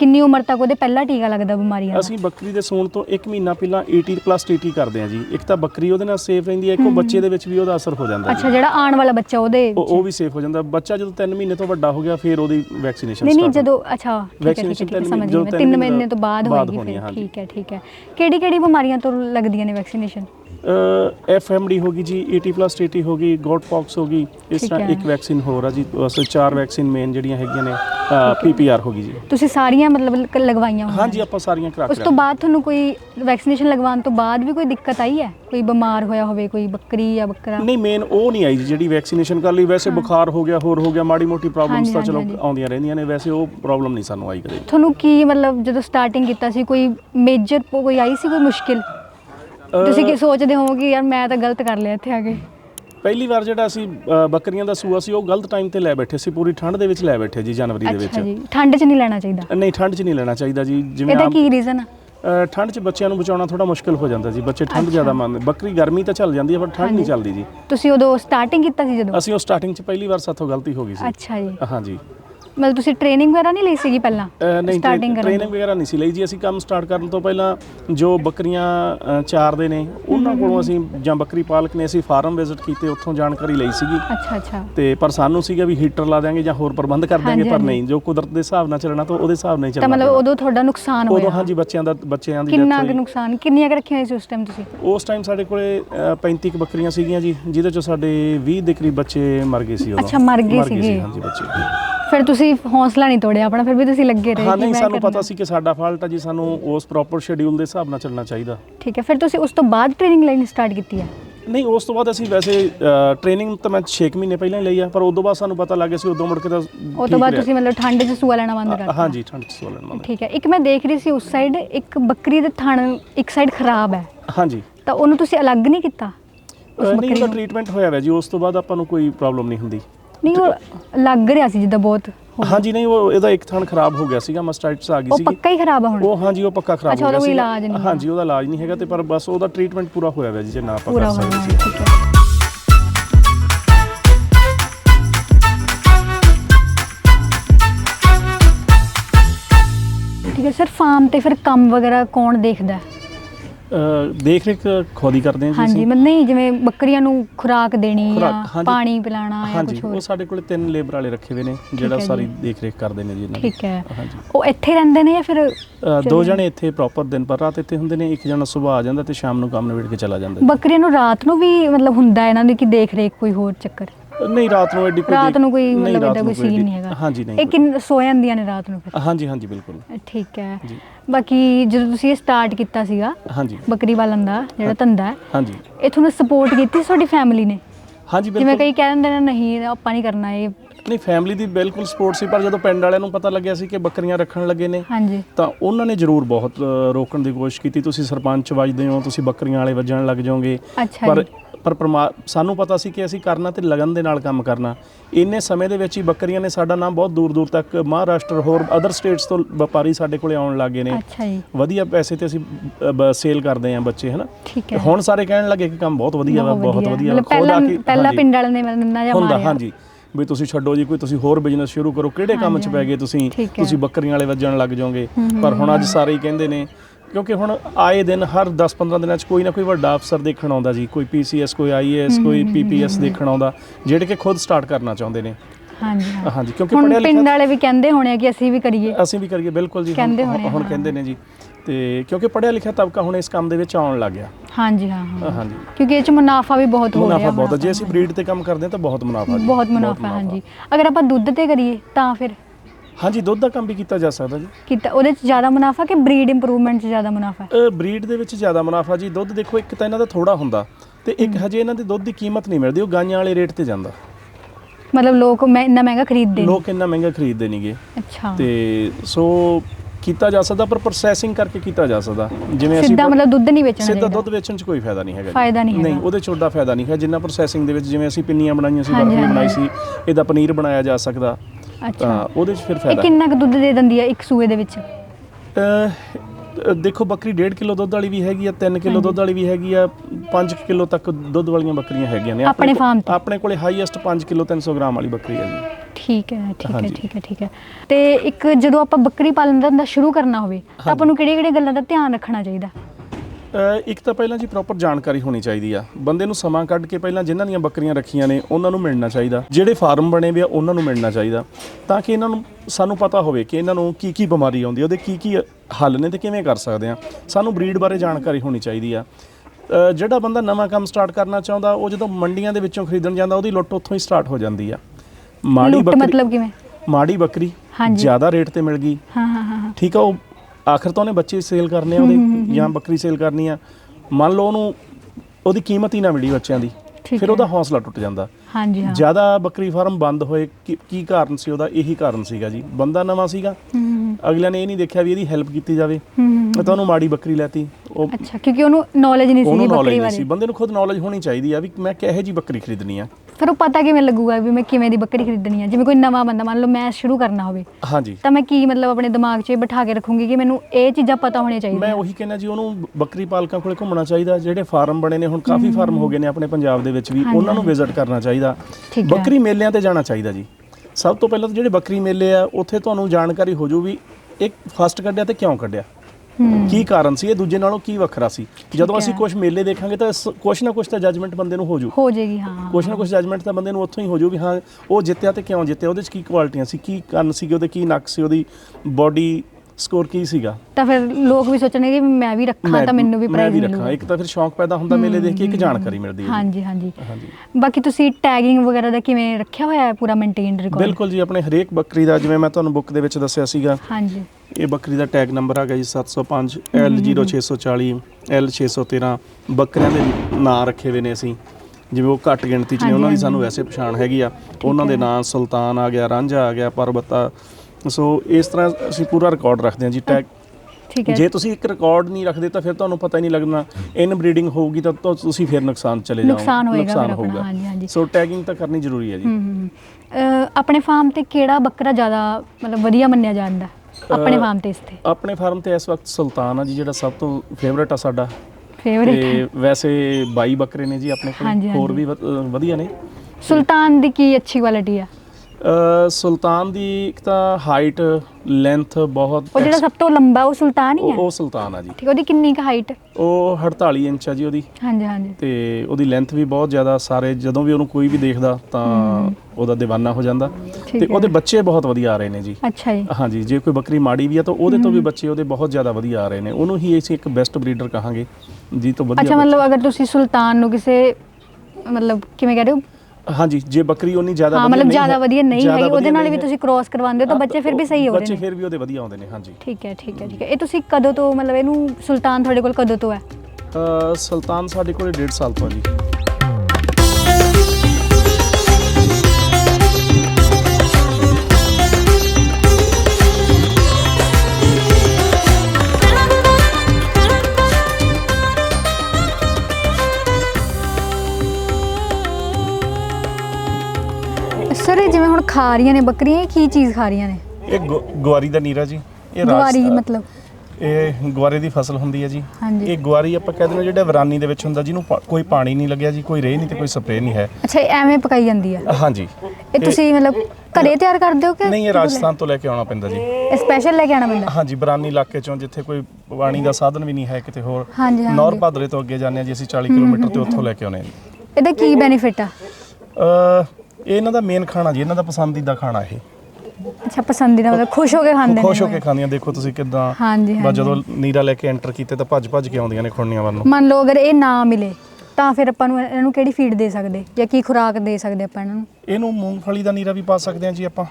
ਕਿੰਨੀ ਉਮਰ ਤੱਕ ਉਹਦੇ ਪਹਿਲਾ ਟੀਕਾ ਲੱਗਦਾ ਬਿਮਾਰੀਆਂ ਦਾ ਅਸੀਂ ਬੱਕਰੀ ਦੇ ਸੂਣ ਤੋਂ 1 ਮਹੀਨਾ ਪਹਿਲਾਂ 80 ਪਲੱਸ ਟੀਟੀ ਕਰਦੇ ਹਾਂ ਜੀ। ਇੱਕ ਤਾਂ ਬੱਕਰੀ ਉਹਦੇ ਨਾਲ ਸੇਫ ਰਹਿੰਦੀ ਹੈ ਇੱਕੋ ਬੱਚੇ ਦੇ ਵਿੱਚ ਵੀ ਉਹਦਾ ਅਸਰ ਹੋ ਜਾਂਦਾ ਅੱਛਾ ਜਿਹੜਾ ਆਉਣ ਵਾਲਾ ਬੱਚਾ ਉਹਦੇ ਉਹ ਉਹ ਵੀ ਸੇਫ ਹੋ ਜਾਂਦਾ। ਬੱਚਾ ਜਦੋਂ 3 ਮਹੀਨੇ ਤੋਂ ਵੱਡਾ ਹੋ ਗਿਆ ਫਿਰ ਉਹਦੀ ਵੈਕਸੀਨੇਸ਼ਨ ਨਹੀਂ ਨਹੀਂ ਜਦੋਂ ਅੱਛਾ ਠੀਕ ਹੈ ਹੈ ਸਮਝ ਗਈ ਮੈਂ। ਤਿੰਨ 3 ਮਹੀਨੇ ਤੋਂ ਬਾਅਦ ਹੋਏਗੀ ਫਿਰ। ਠੀਕ ਹੈ ਠੀਕ ਹੈ। ਕਿਹੜੀ ਕਿਹੜੀ ਬਿਮਾਰੀਆਂ ਤੋਂ ਲੱਗਦੀਆਂ ਨੇ ਵੈਕਸੀਨੇਸ਼ਨ ਐਫਐਮਡੀ ਹੋ ਗਈ ਜੀ 80 ਪਲੱਸ ਟੀਟੀ ਹੋ ਗਈ ਗੋਟ ਪੌਕਸ ਹੋ ਗਈ ਇਸ ਤਰ੍ਹਾਂ। ਇੱਕ ਵੈਕਸੀਨ ਹੋਰ ਆ ਜੀ ਬਸ ਚਾਰ ਵੈਕਸੀਨ ਮੇਨ ਜਿਹੜੀਆਂ ਹੈਗੀਆਂ ਨੇ ਪੀਪੀਆਰ ਹੋ ਗਈ ਜੀ। ਤੁਸੀਂ ਸਾਰੀਆਂ ਮਤਲਬ ਲਗਵਾਈਆਂ ਹੋਈਆਂ ਹਾਂਜੀ? ਆਪਾਂ ਸਾਰੀਆਂ ਕਰਾ ਉਸ ਤੋਂ ਬਾਅਦ ਤੁਹਾਨੂੰ ਕੋਈ ਵੈਕਸੀਨੇਸ਼ਨ ਲਗਵਾਉਣ ਤੋਂ ਬਾਅਦ ਵੀ ਕੋਈ ਦਿੱਕਤ ਆਈ ਹੈ? ਕੋਈ ਬਿਮਾਰ ਹੋਇਆ ਹੋਵੇ ਕੋਈ ਬੱਕਰੀ ਜਾਂ ਬੱਕਰਾ? ਨਹੀਂ ਮੇਨ ਉਹ ਨਹੀਂ ਆਈ ਜੀ ਜਿਹੜੀ ਵੈਕਸੀਨੇਸ਼ਨ ਕਰ ਲਈ ਵੈਸੇ ਬੁਖਾਰ ਹੋ ਗਿਆ ਹੋਰ ਹੋ ਗਿਆ ਮਾੜੀ ਮੋਟੀ ਪ੍ਰੋਬਲਮਸ ਤਾਂ ਚਲੋ। ਆਉਂਦੀਆਂ ਰਹਿੰਦੀਆਂ ਨੇ ਵੈਸੇ ਉਹ ਪ੍ਰੋਬਲਮ ਨਹੀਂ ਸਾਨੂੰ ਆਈ ਕਦੇ। ਤੁਹਾਨੂੰ ਕੀ ਮਤਲਬ ਜਦੋਂ ਸਟਾਰਟਿੰਗ ਕੀਤਾ ਸੀ ਕੋਈ ਮੇਜਰ ਕੋਈ ਆਈ ਸੀ ਕੋਈ ਮੁਸ਼ਕਿਲ? ਤੁਸੀਂ ਕੀ ਸੋਚਦੇ ਹੋ ਕਿ ਯਾਰ ਮੈਂ ਤਾਂ ਗਲਤ ਕਰ ਲਿਆ ਇੱਥੇ ਆ ਕੇ? ਪਹਿਲੀ ਵਾਰ ਜਿਹੜਾ ਅਸੀਂ ਅ, ਬੱਕਰੀਆਂ ਦਾ ਸੂਆ ਸੀ ਉਹ ਗਲਤ ਟਾਈਮ ਤੇ ਲੈ ਬੈਠੇ ਸੀ ਪੂਰੀ ਠੰਡ ਦੇ ਵਿੱਚ ਲੈ ਬੈਠੇ ਜੀ ਜਨਵਰੀ ਦੇ ਅੱਛਾ ਵਿੱਚ ਜੀ ਠੰਡ 'ਚ ਨਹੀਂ ਲੈਣਾ ਚਾਹੀਦਾ? ਨਹੀਂ ਠੰਡ 'ਚ ਨਹੀਂ ਲੈਣਾ ਚਾਹੀਦਾ ਜੀ ਜਿਵੇਂ ਇਹਦਾ ਆਮ ਕੀ ਰੀਜ਼ਨ ਆ? ਅ, ਠੰਡ 'ਚ ਬੱਚਿਆਂ ਨੂੰ ਬਚਾਉਣਾ ਥੋੜਾ ਮੁਸ਼ਕਲ ਹੋ ਜਾਂਦਾ ਜੀ ਬੱਚੇ ਠੰਡ ਅੱਛਾ। ਜ਼ਿਆਦਾ ਮੰਨਦੇ ਬੱਕਰੀ ਗਰਮੀ ਤਾਂ ਚੱਲ ਜਾਂਦੀ ਹੈ ਪਰ ਠੰਡ ਨਹੀਂ। ਚੱਲਦੀ ਜੀ। ਤੁਸੀਂ ਉਦੋਂ ਸਟਾਰਟਿੰਗ ਕੀਤਾ ਸੀ ਜਦੋਂ? ਅਸੀਂ ਉਹ ਸਟਾਰਟਿੰਗ 'ਚ ਪਹਿਲੀ ਵਾਰ ਸਾਥੋਂ ਗਲਤੀ ਹੋ ਗਈ ਸੀ। ਅੱਛਾ ਜੀ। ਹਾਂਜੀ। ਮਤਲਬ ਤੁਸੀਂ ਟ੍ਰੇਨਿੰਗ ਵਗੈਰਾ ਨਹੀਂ ਲਈ ਸੀਗੀ ਪਹਿਲਾਂ? ਨਹੀਂ ਸਟਾਰਟਿੰਗ ਕਰਨ ਟ੍ਰੇਨਿੰਗ ਵਗੈਰਾ ਨਹੀਂ ਸੀ ਲਈ ਜੀ। ਅਸੀਂ ਕੰਮ ਸਟਾਰਟ ਕਰਨ ਤੋਂ ਪਹਿਲਾਂ ਜੋ ਬੱਕਰੀਆਂ ਚਾਰਦੇ ਨੇ ਉਹਨਾਂ ਕੋਲੋਂ ਅਸੀਂ ਜਾਂ ਬੱਕਰੀ ਪਾਲਕ ਨੇ ਅਸੀਂ ਫਾਰਮ ਵਿਜ਼ਿਟ ਕੀਤੇ ਉੱਥੋਂ ਜਾਣਕਾਰੀ ਲਈ ਸੀਗੀ। ਅੱਛਾ ਅੱਛਾ। ਤੇ ਪਰ ਸਾਨੂੰ ਸੀਗਾ ਵੀ ਹੀਟਰ ਲਾ ਦਿਆਂਗੇ ਜਾਂ ਹੋਰ ਪ੍ਰਬੰਧ ਕਰ ਹਾਂਜੀ, ਪਰ। ਨਹੀਂ। ਜੋ ਕੁਦਰਤ ਦੇ ਹਿਸਾਬ ਨਾਲ ਚੱਲਣਾ ਤਾਂ ਉਹਦੇ ਹਿਸਾਬ ਨਾਲ ਹੀ ਤਾਂ ਚੱਲਣਾ ਮਤਲਬ। ਉਦੋਂ ਤੁਹਾਡਾ ਨੁਕਸਾਨ ਉਦੋਂ ਹੋਇਆ। ਹਾਂਜੀ ਬੱਚਿਆਂ ਦਾ ਬੱਚਿਆਂ ਦੀ ਕਿੰਨਾ। ਨੁਕਸਾਨ? ਕਿੰਨੀਆਂ ਕੁ ਰੱਖੀਆਂ ਹੋਈਆਂ ਸੀ ਉਸ ਟਾਈਮ ਤੁਸੀਂ? ਉਸ ਟਾਈਮ ਸਾਡੇ ਕੋਲੇ ਅ, 35 ਕੁ ਬੱਕਰੀਆਂ ਸੀਗੀਆਂ ਜੀ ਜਿਹਦੇ ਚੋਂ ਸਾਡੇ 20 ਦੇ ਕਰੀਬ ਬੱਚੇ ਮਰ ਗਏ ਸੀ ਉਦੋਂ। ਅੱਛਾ, ਮਰ ਗਏ ਸੀਗੇ। ਹਾਂਜੀ ਬੱਚੇ। ਫਿਰ ਤੁਸੀਂ ਹੌਸਲਾ ਨਹੀਂ ਤੋੜਿਆ ਆਪਣਾ ਫਿਰ ਵੀ ਤੁਸੀਂ ਲੱਗੇ ਰਹੇ ਹਾਂ ਕਿ ਨਹੀਂ ਮੈਂ ਸਾਨੂੰ ਕਰਨਾ। ਪਤਾ ਸੀ ਕਿ ਸਾਡਾ ਫਾਲਟ ਹੈ ਜੀ ਸਾਨੂੰ ਉਸ ਪ੍ਰੋਪਰ ਸ਼ਡਿਊਲ ਦੇ ਹਿਸਾਬ ਨਾਲ ਚੱਲਣਾ ਚਾਹੀਦਾ। ਠੀਕ ਹੈ ਫਿਰ ਤੁਸੀਂ ਉਸ ਤੋਂ ਬਾਅਦ ਟ੍ਰੇਨਿੰਗ ਲੈਣੀ ਸਟਾਰਟ ਕੀਤੀ ਹੈ? ਨਹੀਂ ਉਸ ਤੋਂ ਬਾਅਦ ਅਸੀਂ ਵੈਸੇ ਟ੍ਰੇਨਿੰਗ ਤਾਂ ਮੈਂ 6 ਮਹੀਨੇ ਪਹਿਲਾਂ ਹੀ ਲਈ ਆ ਪਰ ਉਦੋਂ ਬਾਅਦ ਸਾਨੂੰ ਪਤਾ ਲੱਗ ਗਿਆ ਸੀ ਉਦੋਂ ਮੁੜ ਕੇ ਤਾਂ ਉਹ ਤੋਂ ਬਾਅਦ ਤੁਸੀਂ ਮਤਲਬ ਠੰਡ 'ਚ ਸੂਆ ਲੈਣਾ ਬੰਦ ਕਰਤਾ। ਹਾਂਜੀ ਠੰਡ ਚ ਸੋਲਣ ਮੰਦ ਠੀਕ ਹੈ ਇੱਕ ਮੈਂ ਦੇਖ ਰਹੀ ਸੀ ਉਸ ਸਾਈਡ ਇੱਕ ਬੱਕਰੀ ਦੇ ਥਣ ਇੱਕ ਸਾਈਡ ਖਰਾਬ ਹੈ। ਹਾਂਜੀ। ਤਾਂ ਉਹਨੂੰ ਤੁਸੀਂ ਅਲੱਗ ਨਹੀਂ ਕੀਤਾ? ਉਸ ਨਹੀਂ ਬੱਕਰੀ ਉਹਦਾ ਨੂੰ? ਟ੍ਰੀਟਮੈਂਟ ਹੋਇਆ ਹੋਇਆ ਜੀ ਉਸ ਤੋਂ ਬਾਅਦ ਆਪਾਂ ਨੂੰ ਕੋਈ ਪ੍ਰੋਬਲਮ ਨਹੀਂ ਹੁੰਦੀ। ਨਹੀਂ ਉਹ ਲੱਗ ਰਿਹਾ ਸੀ ਜਿੱਦਾਂ ਬਹੁਤ ਹਾਂਜੀ ਨਹੀਂ ਉਹ ਇਹਦਾ ਇੱਕ ਥਣ ਖਰਾਬ ਹੋ ਗਿਆ ਸੀਗਾ ਮਸਟਾਈਟਸ ਆ ਗਈ ਉਹ ਸੀਗੀ ਪੱਕਾ ਹੀ ਖਰਾਬ ਆ ਹੁਣ ਉਹ ਹਾਂਜੀ ਉਹ ਪੱਕਾ ਖਰਾਬ ਅੱਛਾ, ਹੋ ਗਿਆ ਉਹਦਾ ਕੋਈ ਸੀਗਾ। ਇਲਾਜ ਨਹੀਂ ਹੈ। ਹਾਂਜੀ ਉਹਦਾ ਇਲਾਜ ਨਹੀਂ ਹੈਗਾ ਤੇ ਪਰ ਬਸ ਉਹਦਾ ਟ੍ਰੀਟਮੈਂਟ ਪੂਰਾ ਹੋਇਆ ਹੋਇਆ ਜੀ ਜੇ ਨਾ ਆਪਾਂ ਪੂਰਾ ਸਕਦੇ ਸੀ ਠੀਕ ਹੈ ਠੀਕ ਹੈ ਸਰ ਫਾਰਮ ਤੇ ਫਿਰ ਕੰਮ ਵਗੈਰਾ ਕੌਣ ਦੇਖਦਾ ਹੈ? ਦੇਖ ਰੇਖ ਖੁਦ ਕਰਦੇ ਹਾਂ ਜੀ ਹਾਂਜੀ ਅਸੀਂ। ਮਤਲਬ ਨਹੀਂ ਜਿਵੇਂ ਬੱਕਰੀਆਂ ਨੂੰ ਖੁਰਾਕ ਦੇਣੀ ਖੁਰਾਕ, ਜਾਂ ਹਾਂਜੀ। ਪਾਣੀ ਪਿਲਾਣਾ ਜਾਂ ਹਾਂਜੀ ਕੁਝ ਉਹ ਹੋਰ ਸਾਡੇ ਕੋਲੇ ਤਿੰਨ ਲੇਬਰ ਵਾਲੇ ਰੱਖੇ ਹੋਏ ਨੇ ਜਿਹੜਾ ਹੈ ਜੀ। ਸਾਰੀ ਦੇਖ ਰੇਖ ਕਰਦੇ ਨੇ ਜੀ ਇਹਨਾਂ ਦੀ। ਠੀਕ ਹੈ। ਹਾਂਜੀ। ਉਹ ਇੱਥੇ ਰਹਿੰਦੇ ਨੇ ਜਾਂ ਫਿਰ ਅ, ਦੋ ਚਲੇ- ਜਣੇ ਇੱਥੇ ਪ੍ਰੋਪਰ ਦਿਨ ਪਰ ਰਾਤ ਇੱਥੇ ਹੁੰਦੇ ਨੇ ਇੱਕ ਜਣਾ ਸਵੇਰ ਆ ਜਾਂਦਾ ਤੇ ਸ਼ਾਮ ਨੂੰ ਕੰਮ ਨਿਬੜ ਕੇ ਚਲਾ ਜਾਂਦਾ ਬੱਕਰੀਆਂ ਨੂੰ ਰਾਤ ਨੂੰ ਵੀ ਮਤਲਬ ਹੁੰਦਾ ਇਹਨਾਂ ਦੀ ਕਿ ਦੇਖ ਰੇਖ ਕੋਈ ਹੋਰ ਚੱਕਰ? ਨਹੀਂ ਰਾਤ ਨੂੰ ਐਡੀ ਕੋਈ ਰਾਤ ਨੂੰ ਕੋਈ ਮਤਲਬ ਇਹਦਾ ਕੋਈ ਸੀਨ ਨਹੀਂ ਹੈਗਾ। ਹਾਂਜੀ ਨਹੀਂ ਇਹ ਕਿੰਨ ਸੋ ਜਾਂਦੀਆਂ ਨੇ ਰਾਤ ਨੂੰ ਫਿਰ। ਹਾਂਜੀ ਹਾਂਜੀ ਬਿਲਕੁਲ। ਠੀਕ ਹੈ। ਜੀ। ਬਾਕੀ ਜਦੋਂ ਤੁਸੀਂ ਇਹ ਸਟਾਰਟ ਕੀਤਾ ਸੀਗਾ ਹਾਂਜੀ। ਬੱਕਰੀ ਪਾਲਣ ਦਾ ਜਿਹੜਾ ਧੰਦਾ ਹੈ ਹਾਂਜੀ। ਇਹ ਤੁਹਾਨੂੰ ਸਪੋਰਟ ਕੀਤੀ ਸੀ ਤੁਹਾਡੀ ਫੈਮਿਲੀ ਨੇ? ਹਾਂਜੀ ਜਿਵੇਂ ਬਿਲਕੁਲ। ਕਈ ਕਹਿ ਦਿੰਦੇ ਨੇ ਨਹੀਂ ਆਪਾਂ ਨਹੀਂ ਕਰਨਾ ਇਹ ਨਹੀਂ ਫੈਮਿਲੀ ਦੀ ਬਿਲਕੁਲ ਸਪੋਰਟ ਸੀ ਪਰ ਜਦੋਂ ਪਿੰਡ ਵਾਲਿਆਂ ਨੂੰ ਪਤਾ ਲੱਗਿਆ ਸੀ ਕਿ ਬੱਕਰੀਆਂ ਰੱਖਣ ਲੱਗੇ ਨੇ ਹਾਂਜੀ। ਤਾਂ ਉਹਨਾਂ ਨੇ ਜ਼ਰੂਰ ਬਹੁਤ ਅ, ਰੋਕਣ ਦੀ ਕੋਸ਼ਿਸ਼ ਕੀਤੀ। ਤੁਸੀਂ ਸਰਪੰਚ ਵੱਜਦੇ ਹੋ ਤੁਸੀਂ ਬੱਕਰੀਆਂ ਵਾਲੇ ਵੱਜਣ ਲੱਗ ਜਾਓਗੇ। ਅੱਛਾ ਪਰ ਜੀ ਪਰ ਪਰਮਾ- ਸਾਨੂੰ ਪਤਾ ਸੀ ਕਿ ਅਸੀਂ ਕਰਨਾ ਤੇ ਲਗਨ ਦੇ ਨਾਲ ਕੰਮ ਕਰਨਾ। ਇੰਨੇ ਸਮੇਂ ਦੇ ਵਿੱਚ ਹੀ ਬੱਕਰੀਆਂ ਨੇ ਸਾਡਾ ਨਾਮ ਬਹੁਤ ਦੂਰ ਦੂਰ ਤੱਕ ਮਹਾਰਾਸ਼ਟਰ ਹੋਰ ਅਦਰ ਸਟੇਟਸ ਤੋਂ ਵਪਾਰੀ ਸਾਡੇ ਕੋਲੇ ਆਉਣ ਲੱਗੇ ਨੇ। ਅੱਛਾ ਜੀ। ਵਧੀਆ ਪੈਸੇ ਤੇ ਅਸੀਂ ਸੇਲ ਕਰਦੇ ਆਂ ਬੱਚੇ ਹਨਾ? ਠੀਕ ਹੈ। ਹੁਣ ਸਾਰੇ ਕਹਿਣ ਲੱਗੇ ਕਿ ਕੰਮ ਬਹੁਤ ਵਧੀਆ ਵਾ ਬਹੁਤ ਵਧੀਆ। ਵਾ। ਮਤਲਬ ਖੁਦ ਆ ਪਹਿਲਾਂ ਕੇ- ਪਹਿਲਾਂ ਹਾਂਜੀ। ਪਿੰਡ ਵਾਲਿਆਂ ਨੇ ਮੈਨੂੰ ਇੰਨਾ ਜਿਹਾ ਹੁੰਦਾ ਮਾਰਿਆ। ਹਾਂਜੀ। ਵੀ ਤੁਸੀਂ ਛੱਡੋ ਜੀ ਕੋਈ ਤੁਸੀਂ ਹੋਰ ਬਿਜ਼ਨਸ ਸ਼ੁਰੂ ਕਰੋ ਕਿਹੜੇ ਕੰਮ 'ਚ ਪੈ ਗਏ ਤੁਸੀਂ? ਠੀਕ ਹੈ। ਤੁਸੀਂ ਬੱਕਰੀਆਂ ਵਾਲੇ ਵੱਜਣ ਲੱਗ ਜਾਓਗੇ। ਪਰ ਹੁਣ ਅੱਜ ਸਾਰੇ ਹੀ ਕਹਿੰਦੇ ਨੇ ਕਿਉਂਕਿ ਹੁਣ ਆਏ ਦਿਨ ਹਰ 10-15 ਦਿਨਾਂ 'ਚ ਕੋਈ ਨਾ ਕੋਈ ਵੱਡਾ ਅਫਸਰ ਦੇਖਣ ਆਉਂਦਾ ਜੀ ਕੋਈ ਪੀਸੀਐਸ ਕੋਈ ਆਈਏਐਸ ਕੋਈ ਪੀਪੀਐਸ ਦੇਖਣ ਆਉਂਦਾ ਜਿਹੜੇ ਕਿ ਖੁਦ ਸਟਾਰਟ ਕਰਨਾ ਚਾਹੁੰਦੇ ਨੇ। ਹਾਂਜੀ ਹਾਂਜੀ ਕਿਉਂਕਿ ਹੁਣ ਪੜ੍ਹਿਆ ਪਿੰਡ ਲਿਖਿਆ ਵਾਲੇ ਵੀ ਕਹਿੰਦੇ ਹੋਣੇ ਕਿ ਅਸੀਂ ਵੀ ਕਰੀਏ। ਅਸੀਂ ਵੀ ਕਰੀਏ ਬਿਲਕੁਲ ਜੀ ਹੁਣ- ਕਹਿੰਦੇ ਹੋਣੇ, ਹੁਣ ਹਾਂ। ਕਹਿੰਦੇ ਨੇ ਜੀ। ਤੇ ਕਿਉਂਕਿ ਪੜ੍ਹਿਆ ਲਿਖਿਆ ਤਬਕਾ ਹੁਣ ਇਸ ਕੰਮ ਦੇ ਵਿੱਚ ਆਉਣ ਲੱਗ ਗਿਆ। ਹਾਂਜੀ ਹਾਂ ਹਾਂ। ਹਾਂਜੀ। ਕਿਉਂਕਿ ਇਹ ਚ ਮੁਨਾਫਾ ਵੀ ਬਹੁਤ ਹੋ ਰਿਹਾ ਮੁਨਾਫਾ ਬਹੁਤ ਜੇ ਅਸੀਂ ਬਰੀਡ ਤੇ ਕੰਮ ਕਰਦੇ ਹਾਂ ਤਾਂ ਬਹੁਤ ਮੁਨਾਫਾ ਜੀ ਬਹੁਤ ਮੁਨਾਫਾ ਹਾਂਜੀ। ਅਗਰ ਆਪਾਂ ਦੁੱਧ ਤੇ ਕਰੀਏ ਤਾਂ ਫਿਰ ਹਾਂਜੀ ਦੁੱਧ ਦਾ ਕੰਮ ਵੀ ਕੀਤਾ ਜਾ ਸਕਦਾ ਜੀ। ਕੀਤਾ ਉਹਦੇ ਚ ਜ਼ਿਆਦਾ ਮੁਨਾਫਾ ਕਿ ਬਰੀਡ ਇੰਪਰੂਵਮੈਂਟ ਚ ਜ਼ਿਆਦਾ ਮੁਨਾਫਾ? ਹੈ? ਬਰੀਡ ਦੇ ਵਿੱਚ ਜ਼ਿਆਦਾ ਮੁਨਾਫਾ ਜੀ। ਦੁੱਧ ਦੇਖੋ ਇੱਕ ਤਾਂ ਇਹਨਾਂ ਦਾ ਥੋੜਾ ਹੁੰਦਾ ਤੇ ਇੱਕ ਹਜੇ ਇਹਨਾਂ ਦੇ ਦੁੱਧ ਦੀ ਕੀਮਤ ਨਹੀਂ ਮਿਲਦੀ ਉਹ ਗਾਈਆਂ ਵਾਲੇ ਰੇਟ ਤੇ ਜਾਂਦਾ। ਮਤਲਬ ਲੋਕ ਮੈਂ ਇੰਨਾ ਮਹਿੰਗਾ ਖਰੀਦਦੇ ਨੇ ਲੋਕ ਇੰਨਾ ਮਹਿੰਗਾ ਖਰੀਦਦੇ ਨਹੀਂਗੇ ਅੱਛਾ। ਤੇ ਸੋ ਕੀਤਾ ਜਾ ਸਕਦਾ ਪਰ ਪ੍ਰੋਸੈਸਿੰਗ ਕਰਕੇ ਕੀਤਾ ਜਾ ਸਕਦਾ। ਜਿਵੇਂ ਅਸੀਂ ਸਿੱਧਾ ਮਤਲਬ ਦੁੱਧ ਨਹੀਂ ਵੇਚਣਾ ਸਿੱਧਾ ਦੁੱਧ ਵੇਚਣ 'ਚ ਕੋਈ ਫਾਇਦਾ ਨਹੀਂ ਹੈਗਾ ਜੀ। ਫਾਇਦਾ ਨਹੀਂ ਨਹੀਂ ਹੈਗਾ। ਉਹਦੇ 'ਚ ਓਡਾ ਫਾਇਦਾ ਨਹੀਂ ਹੈ। ਜਿੰਨਾ ਪ੍ਰੋਸੈਸਿੰਗ ਦੇ ਵਿੱਚ ਜਿਵੇਂ ਅਸੀਂ ਪਿੰਨੀਆਂ ਬਣਾਈਆਂ ਸੀ ਹਾਂਜੀ, ਬਰਫੀ ਬਣਾਈ। ਸੀ ਇਹਦਾ ਪਨੀਰ ਬਣਾਇਆ ਜਾ ਸਕਦਾ। ਤਾਂ ਅੱਛਾ ਉਹਦੇ 'ਚ ਫਿਰ ਇਹ ਫਾਇਦਾ। ਕਿੰਨਾ ਕੁ ਦੁੱਧ ਦੇ ਦਿੰਦੀ ਹੈ ਇੱਕ ਸੂਏ ਦੇ ਵਿੱਚ? ਅਹ, ਅਹ, ਦੇਖੋ ਬੱਕਰੀ 1.5 ਕਿਲੋ ਦੁੱਧ ਵਾਲੀ ਵੀ ਹੈਗੀ ਆ 3 ਕਿਲੋ ਦੁੱਧ ਵਾਲੀ ਵੀ ਹੈਗੀ ਆ 5 ਕਿਲੋ ਤੱਕ ਦੁੱਧ ਵਾਲੀਆਂ ਬੱਕਰੀਆਂ ਹੈਗੀਆਂ ਨੇ। ਆਪਣੇ ਕੋਲ- farm ਤੇ? ਆਪਣੇ ਕੋਲੇ ਹਾਈਐਸਟ 5 ਕਿਲੋ 300 ਗ੍ਰਾਮ ਵਾਲੀ ਬੱਕਰੀ ਹੈ ਜੀ ਠੀਕ ਹੈ ਠੀਕ ਹੈ ਹਾਂਜੀ। ਠੀਕ ਹੈ ਠੀਕ ਹੈ। ਤੇ ਇੱਕ ਜਦੋਂ ਆਪਾਂ ਬੱਕਰੀ ਪਾਲਣ ਦਾ ਧੰਦਾ ਸ਼ੁਰੂ ਕਰਨਾ ਹੋਵੇ ਤਾਂ ਆਪਾਂ ਨੂੰ ਕਿਹੜੀਆਂ ਕਿਹੜੀਆਂ ਗੱਲਾਂ ਦਾ ਧਿਆਨ ਰੱਖਣਾ ਚਾਹੀਦਾ? ਇੱਕ ਤਾਂ ਪਹਿਲਾਂ ਜੀ ਪ੍ਰੋਪਰ ਜਾਣਕਾਰੀ ਹੋਣੀ ਚਾਹੀਦੀ ਆ। ਬੰਦੇ ਨੂੰ ਸਮਾਂ ਕੱਢ ਕੇ ਪਹਿਲਾਂ ਜਿਨ੍ਹਾਂ ਦੀਆਂ ਬੱਕਰੀਆਂ ਰੱਖੀਆਂ ਨੇ ਉਹਨਾਂ ਨੂੰ ਮਿਲਣਾ ਚਾਹੀਦਾ। ਜਿਹੜੇ ਫਾਰਮ ਬਣੇ ਵੇ ਆ ਉਹਨਾਂ ਨੂੰ ਮਿਲਣਾ ਚਾਹੀਦਾ। ਤਾਂ ਕਿ ਇਹਨਾਂ ਨੂੰ ਸਾਨੂੰ ਪਤਾ ਹੋਵੇ ਕਿ ਇਹਨਾਂ ਨੂੰ ਕੀ ਕੀ ਬਿਮਾਰੀ ਆਉਂਦੀ ਉਹਦੇ ਕੀ ਕੀ ਹੱਲ ਨੇ ਤੇ ਕਿਵੇਂ ਕਰ ਸਕਦੇ ਆ। ਸਾਨੂੰ ਬਰੀਡ ਬਾਰੇ ਜਾਣਕਾਰੀ ਹੋਣੀ ਚਾਹੀਦੀ ਆ। ਜਿਹੜਾ ਬੰਦਾ ਨਵਾਂ ਕੰਮ ਸਟਾਰਟ ਕਰਨਾ ਚਾਹੁੰਦਾ ਉਹ ਜਦੋਂ ਮੰਡੀਆਂ ਦੇ ਵਿੱਚੋਂ ਖਰੀਦਣ ਜਾਂਦਾ ਉਹਦੀ ਲੁੱਟ ਉੱਥੋਂ ਹੀ ਸਟਾਰਟ ਹੋ ਜਾਂਦੀ ਆ। ਮਾੜੀ ਬੱਕਰੀ ਮਤਲਬ ਕਿਵੇਂ? ਮਾੜੀ ਬੱਕਰੀ ਹਾਂਜੀ। ਜ਼ਿਆਦਾ ਰੇਟ ਤੇ ਮਿਲ ਗਈ। ਹਾਂ ਹਾਂ ਹਾਂ। ਠੀਕ ਆ ਉਹ ਆਖਰ ਤਾਂ ਉਹਨੇ ਬੱਚੇ ਸੇਲ ਕਰਨੇ ਆ ਉਹਦੇ ਜਾਂ ਬੱਕਰੀ ਸੇਲ ਕਰਨੀ ਆ। ਮੰਨ ਲਓ ਉਹਨੂੰ ਉਹਦੀ ਕੀਮਤ ਹੀ ਨਾ ਮਿਲੀ ਬੱਚਿਆਂ ਦੀ ਫਿਰ। ਉਹਦਾ ਹੌਸਲਾ ਟੁੱਟ ਜਾਂਦਾ। ਹਾਂਜੀ ਹਾਂ। ਜ਼ਿਆਦਾ ਬੱਕਰੀ ਫਾਰਮ ਬੰਦ ਹੋਏ ਕੀ- ਕਾਰਨ ਸੀ ਉਹਦਾ? ਇਹੀ ਕਾਰਨ ਸੀਗਾ ਜੀ। ਬੰਦਾ ਨਵਾਂ ਸੀਗਾ। ਅਗਲਿਆਂ ਨੇ ਇਹ ਨਹੀਂ ਦੇਖਿਆ ਵੀ ਇਹਦੀ ਹੈਲਪ ਕੀਤੀ ਜਾਵੇ। ਤਾਂ ਉਹਨੂੰ ਮਾੜੀ ਬੱਕਰੀ ਲੈਤੀ। ਉਹ ਅੱਛਾ ਕਿਉਂਕਿ ਉਹਨੂੰ ਨੌਲੇਜ ਨਹੀਂ ਸੀ ਉਹਨੂੰ ਬੱਕਰੀ ਨੌਲੇਜ ਨਹੀਂ ਸੀ। ਬਾਰੇ ਬੰਦੇ ਨੂੰ ਖੁਦ ਨੌਲੇਜ ਹੋਣੀ ਚਾਹੀਦੀ ਆ ਵੀ ਮੈਂ ਕਿਹੋ ਜੀ ਬੱਕਰੀ ਖਰੀਦਣੀ ਆ। ਫਿਰ ਉਹ ਪਤਾ ਕਿਵੇਂ ਲੱਗੂਗਾ ਵੀ ਮੈਂ ਕਿਵੇਂ ਦੀ ਬੱਕਰੀ ਖਰੀਦਣੀ ਹੈ ਜਿਵੇਂ ਕੋਈ ਨਵਾਂ ਬੰਦਾ ਮੰਨ ਲਓ ਮੈਂ ਸ਼ੁਰੂ ਕਰਨਾ ਹੋਵੇ ਹਾਂਜੀ। ਤਾਂ ਮੈਂ ਕੀ ਮਤਲਬ ਆਪਣੇ ਦਿਮਾਗ 'ਚ ਬਿਠਾ ਕੇ ਰੱਖੂੰਗੀ ਕਿ ਮੈਨੂੰ ਇਹ ਚੀਜ਼ਾਂ ਪਤਾ ਹੋਣੀਆਂ ਮੈਂ ਚਾਹੀਦੀਆਂ ਉਹੀ ਕਹਿੰਦਾ ਜੀ ਉਹਨੂੰ ਬੱਕਰੀ ਪਾਲਕਾਂ ਕੋਲੇ ਘੁੰਮਣਾ ਚਾਹੀਦਾ ਜਿਹੜੇ ਫਾਰਮ ਬਣੇ ਨੇ ਹੁਣ ਕਾਫੀ ਫਾਰਮ ਹੋ ਗਏ ਨੇ ਆਪਣੇ ਪੰਜਾਬ ਦੇ ਵਿੱਚ ਵੀ ਉਹਨਾਂ ਨੂੰ। ਵਿਜ਼ਿਟ ਕਰਨਾ ਚਾਹੀਦਾ। ਬੱਕਰੀ ਮੇਲਿਆਂ ਤੇ ਜਾਣਾ ਚਾਹੀਦਾ ਜੀ। ਸਭ ਤੋਂ ਪਹਿਲਾਂ ਤਾਂ ਜਿਹੜੇ ਬੱਕਰੀ ਮੇਲੇ ਆ ਉੱਥੇ ਤੁਹਾਨੂੰ ਜਾਣਕਾਰੀ ਹੋ ਜੂ ਵੀ ਇੱਕ ਫਸਟ ਕੱਢਿਆ ਤੇ ਕਿਉਂ ਕੱਢਿਆ? ਕੀ ਕਾਰਨ ਸੀ? ਇਹ ਦੂਜੇ ਨਾਲੋਂ ਕੀ ਵੱਖਰਾ ਸੀ? ਜਦੋਂ। ਅਸੀਂ ਕੁਝ ਮੇਲੇ ਦੇਖਾਂਗੇ ਤਾਂ ਸ- ਕੁਛ ਨਾ ਕੁਛ ਤਾਂ ਜੱਜਮੈਂਟ ਬੰਦੇ ਨੂੰ ਹੋ ਜੂ ਹੋ ਜਾਏਗੀ ਹਾਂ। ਕੁਛ ਨਾ ਕੁਛ ਜੱਜਮੈਂਟ ਤਾਂ ਬੰਦੇ ਨੂੰ ਉੱਥੋਂ ਹੀ ਹੋ ਜੂ ਵੀ ਹਾਂ ਉਹ ਜਿੱਤਿਆ ਤੇ ਕਿਉਂ ਜਿੱਤਿਆ? ਉਹਦੇ 'ਚ ਕੀ ਕੁਆਲਿਟੀਆਂ ਸੀ? ਕੀ ਕੰਨ ਸੀਗੇ ਉਹਦੇ ਕੀ ਨੱਕ ਸੀ? ਉਹਦੀ ਬਾਡੀ ਸਕੋਰ ਕੀ ਸੀਗਾ? ਤਾਂ ਫਿਰ ਲੋਕ ਵੀ ਸੋਚਣਗੇ ਕਿ ਮੈਂ ਵੀ ਰੱਖਾਂ ਤਾਂ ਮੈਨੂੰ ਵੀ ਮੈਂ ਪ੍ਰਾਈਜ਼ ਵੀ ਮਿਲੂਗਾ ਰੱਖਾਂ। ਇੱਕ ਤਾਂ ਫਿਰ ਸ਼ੌਂਕ ਪੈਦਾ ਹੁੰਦਾ ਮੇਲੇ ਦੇਖ ਕੇ ਇੱਕ ਜਾਣਕਾਰੀ ਮਿਲਦੀ ਹੈ ਹਾਂਜੀ ਹਾਂਜੀ। ਬਾਕੀ ਤੁਸੀਂ ਟੈਗਿੰਗ ਵਗੈਰਾ ਦਾ ਕਿਵੇਂ ਰੱਖਿਆ ਹੋਇਆ ਹੈ? ਪੂਰਾ ਮੇਨਟੇਨਡ ਰਿਕਾਰਡ ਬਿਲਕੁਲ ਜੀ ਆਪਣੇ ਹਰੇਕ ਬੱਕਰੀ ਦਾ ਜਿਵੇਂ ਮੈਂ ਤੁਹਾਨੂੰ ਬੁੱਕ ਦੇ ਵਿੱਚ ਦੱਸਿਆ ਸੀਗਾ। ਹਾਂਜੀ। ਇਹ ਬੱਕਰੀ ਦਾ ਟੈਗ ਨੰਬਰ ਹੈਗਾ ਜੀ 705 L0640 L613 ਬੱਕਰੀਆਂ ਦੇ ਨਾਂ ਰੱਖੇ ਹੋਏ ਨੇ ਅਸੀਂ। ਜਿਵੇਂ ਉਹ ਘੱਟ ਗਿਣਤੀ ਚ ਨੇ ਉਹਨਾਂ ਦੀ। ਸਾਨੂੰ ਵੈਸੇ ਪਛਾਣ ਹੈਗੀ ਆ। ਉਹਨਾਂ ਦੇ। ਨਾਂ ਸੁਲਤਾਨ ਆ ਗਿਆ ਰਾਂਝਾ ਆ ਗਿਆ ਪਰਬਤਾ। ਸੋ ਇਸ ਤਰ੍ਹਾਂ ਅਸੀਂ ਪੂਰਾ ਰਿਕਾਰਡ ਰੱਖਦੇ ਹਾਂ ਜੀ ਟੈਗ। ਠੀਕ ਹੈ। ਜੇ ਤੁਸੀਂ ਇੱਕ ਰਿਕਾਰਡ ਨਹੀਂ ਰੱਖਦੇ ਤਾਂ ਫਿਰ ਤੁਹਾਨੂੰ ਪਤਾ ਹੀ ਨਹੀਂ ਲੱਗਣਾ। ਇਨ ਬਰੀਡਿੰਗ ਹੋਊਗੀ ਤਾਂ ਤੁਸੀਂ ਫਿਰ ਨੁਕਸਾਨ ਚਲੇ ਜਾਓਗੇ। ਨੁਕਸਾਨ ਹੋਏਗਾ ਆਪਣਾ, ਹਾਂਜੀ, ਹਾਂਜੀ। ਸੋ ਟੈਗਿੰਗ ਤਾਂ ਕਰਨੀ ਜ਼ਰੂਰੀ ਹੈ ਜੀ। ਆਪਣੇ ਫਾਰਮ ਤੇ ਕਿਹੜਾ ਬੱਕਰਾ ਜ਼ਿਆਦਾ ਮਤਲਬ ਵਧੀਆ ਮੰਨਿਆ ਜਾਂਦਾ? ਆਪਣੇ ਫਾਰਮ ਤੇ ਇਸ ਤੇ। ਆਪਣੇ ਫਾਰਮ ਤੇ ਇਸ ਵਕਤ ਸੁਲਤਾਨ ਆ ਜੀ ਜਿਹੜਾ ਸਭ ਤੋਂ ਫੇਵਰੇਟ ਆ ਸਾਡਾ। ਫੇਵਰੇਟ ਤੇ ਵੈਸੇ 22 ਬੱਕਰੇ ਨੇ ਜੀ ਆਪਣੇ ਹਾਂਜੀ, ਕੋਲ ਹੋਰ। ਵੀ ਵਧ- ਵਧੀਆ ਨੇ। ਸੁਲਤਾਨ ਦੀ ਕੀ ਅੱਛੀ ਕੁਆਲਿਟੀ ਆ? ਸੁਲਤਾਨ ਦੀ ਇੱਕ ਤਾਂ ਹਾਈਟ ਲੈਂਥ ਬਹੁਤ ਉਹ ਜਿਹੜਾ ਸਭ ਤੋਂ ਲੰਬਾ ਉਹ ਸੁਲਤਾਨ ਹੀ ਉਹ ਹੈ? ਉਹ ਸੁਲਤਾਨ ਆ ਜੀ। ਠੀਕ ਉਹਦੀ ਕਿੰਨੀ ਕੁ ਹਾਈਟ ਉਹ 48 ਇੰਚ ਆ ਜੀ ਉਹਦੀ। ਹਾਂਜੀ ਹਾਂਜੀ। ਤੇ ਉਹਦੀ ਲੈਂਥ ਵੀ ਬਹੁਤ ਜ਼ਿਆਦਾ ਸਾਰੇ ਜਦੋਂ ਵੀ ਉਹਨੂੰ ਕੋਈ ਵੀ ਦੇਖਦਾ ਤਾਂ ਉਹਦਾ دیਵਾਨਾ ਹੋ ਜਾਂਦਾ। ਠੀਕ ਤੇ ਹੈ। ਉਹਦੇ ਬੱਚੇ ਬਹੁਤ ਵਧੀਆ ਆ ਰਹੇ ਨੇ ਜੀ। ਅੱਛਾ ਜੀ। ਹਾਂਜੀ ਜੇ ਕੋਈ ਬੱਕਰੀ ਮਾੜੀ ਵੀ ਆ ਤਾਂ ਉਹਦੇ ਤੋਂ ਵੀ ਬੱਚੇ ਉਹਦੇ ਬਹੁਤ ਜ਼ਿਆਦਾ ਵਧੀਆ ਆ ਰਹੇ ਨੇ। ਉਹਨੂੰ ਹੀ ਅਸੀਂ ਇੱਕ ਬੈਸਟ ਬਰੀਡਰ ਕਹਾਂਗੇ। ਜੀ ਤੋਂ ਵਧੀਆ ਅੱਛਾ ਮਤਲਬ ਅਗਰ ਤੁਸੀਂ ਸੁਲਤਾਨ ਨੂੰ ਕਿਸੇ ਮਤਲਬ ਕਿਵੇਂ ਕਹਿ ਰਹੇ ਹੋ? ਹਾਂਜੀ ਜੇ ਬੱਕਰੀ ਉਨੀ ਜ਼ਿਆਦਾ ਹਾਂ ਵਧੀਆ ਮਤਲਬ ਨਹੀਂ ਜ਼ਿਆਦਾ ਹੈ- ਵਧੀਆ ਨਹੀਂ ਹੈਗੀ ਉਹਦੇ ਨਾਲ ਵੀ ਤੁਸੀਂ ਕ੍ਰੋਸ ਕਰਵਾਉਂਦੇ ਹੋ ਤਾਂ ਬੱਚੇ ਫਿਰ ਵੀ ਸਹੀ ਹੋ ਰਹੇ ਬੱਚੇ ਨੇ ਫਿਰ ਵੀ ਉਹਦੇ ਵਧੀਆ ਆਉਂਦੇ ਨੇ ਹਾਂਜੀ। ਠੀਕ ਹੈ ਠੀਕ ਹੈ ਠੀਕ ਹੈ। ਇਹ ਤੁਸੀਂ ਕਦੋਂ ਤੋਂ ਮਤਲਬ ਇਹਨੂੰ ਸੁਲਤਾਨ ਤੁਹਾਡੇ ਕੋਲ ਕਦੋਂ ਤੋਂ ਹੈ? ਸੁਲਤਾਨ ਸਾਡੇ ਕੋਲੇ 1.5 ਸਾਲ ਤੋਂ ਜੀ। ਖਾ ਰਹੀਆਂ ਨੇ ਬੱਕਰੀਆਂ ਇਹ ਕੀ ਚੀਜ਼ ਖਾ ਰਹੀਆਂ ਨੇ? ਇਹ ਗੁ- ਗੁਆਰੀ ਦਾ ਨੀਰਾ ਜੀ ਇਹ ਗੁਆਰੀ ਰਾਜਸਥਾਨ- ਮਤਲਬ। ਇਹ ਗੁਆਰੇ ਦੀ ਫਸਲ ਹੁੰਦੀ ਹੈ ਜੀ। ਹਾਂਜੀ। ਇਹ ਗੁਆਰੀ ਆਪਾਂ ਕਹਿੰਦੇ ਨੇ ਜਿਹੜਾ ਵਿਰਾਨੀ ਦੇ ਵਿੱਚ ਹੁੰਦਾ ਜਿਹਨੂੰ ਪਾ- ਕੋਈ ਪਾਣੀ ਨਹੀਂ ਲੱਗਿਆ ਜੀ ਕੋਈ ਰੇਹ ਨਹੀਂ ਤੇ ਕੋਈ ਸਪਰੇਅ ਨਹੀਂ ਹੈ। ਅੱਛਾ ਇਹ ਐਵੇਂ ਪਕਾਈ ਜਾਂਦੀ ਆ ਹਾਂਜੀ। ਇਹ ਤੁਸੀਂ ਮਤਲਬ ਘਰੇ ਤਿਆਰ ਕਰਦੇ ਹੋ ਕਿ ਨਹੀਂ ਇਹ ਰਾਜਸਥਾਨ ਤੋਂ ਲੈ ਕੇ ਆਉਣਾ ਪੈਂਦਾ ਜੀ। ਇਹ ਸਪੈਸ਼ਲ ਲੈ ਕੇ ਆਣਾ ਪੈਂਦਾ? ਹਾਂਜੀ ਬਰਾਨੀ ਇਲਾਕੇ ਚੋਂ ਜਿੱਥੇ ਕੋਈ ਪਾਣੀ ਦਾ ਸਾਧਨ ਵੀ ਨਹੀਂ ਹੈ ਕਿਤੇ ਹੋਰ। ਹਾਂਜੀ, ਹਾਂਜੀ। ਨੌਰ ਭਾਦਰੇ ਤੋਂ ਅੱਗੇ ਜਾਂਦੇ ਹਾਂ ਜੀ ਅਸੀਂ 40 ਕਿਲੋਮੀਟਰ ਤੇ ਉੱਥੋਂ ਲੈ ਕੇ ਆਉਨੇ ਹਾਂ ਜੀ। ਇਹਦਾ ਕੀ ਬੈਨੀਫਿਟ ਆ? ਅਹ ਇਹ ਇਹਨਾਂ ਦਾ ਮੇਨ ਖਾਣਾ ਜੀ ਇਹਨਾਂ ਦਾ ਪਸੰਦੀਦਾ ਖਾਣਾ ਇਹ। ਅੱਛਾ ਪਸੰਦੀਦਾ ਮਤਲਬ ਖੁਸ਼ ਹੋ ਕੇ ਖਾਂਦੇ ਨੇ ਖੁਸ਼ ਹੋ ਕੇ ਖਾਂਦੀਆਂ ਦੇਖੋ ਤੁਸੀਂ ਕਿਦਾਂ। ਹਾਂਜੀ ਬਸ ਹਾਂਜੀ। ਜਦੋਂ ਨੀਰਾ ਲੈ ਕੇ ਐਂਟਰ ਕੀਤੇ ਤਾਂ ਭੱਜ ਭੱਜ ਕੇ ਆਉਂਦੀਆਂ ਨੇ ਖੁਰਨੀਆਂ ਵੱਲ ਨੂੰ। ਮੰਨ ਲਓ ਅਗਰ ਇਹ ਨਾ ਮਿਲੇ ਤਾਂ ਫਿਰ ਆਪਾਂ ਨੂੰ ਇਹਨਾਂ ਨੂੰ ਕਿਹੜੀ ਫੀਡ ਦੇ ਸਕਦੇ? ਜਾਂ ਕੀ ਖੁਰਾਕ ਦੇ ਸਕਦੇ ਆਪਾਂ ਇਹਨਾਂ ਨੂੰ? ਇਹਨੂੰ ਮੂੰਗਫਲੀ ਦਾ ਨੀਰਾ ਵੀ ਪਾ ਸਕਦੇ ਹਾਂ ਜੀ ਆਪਾਂ।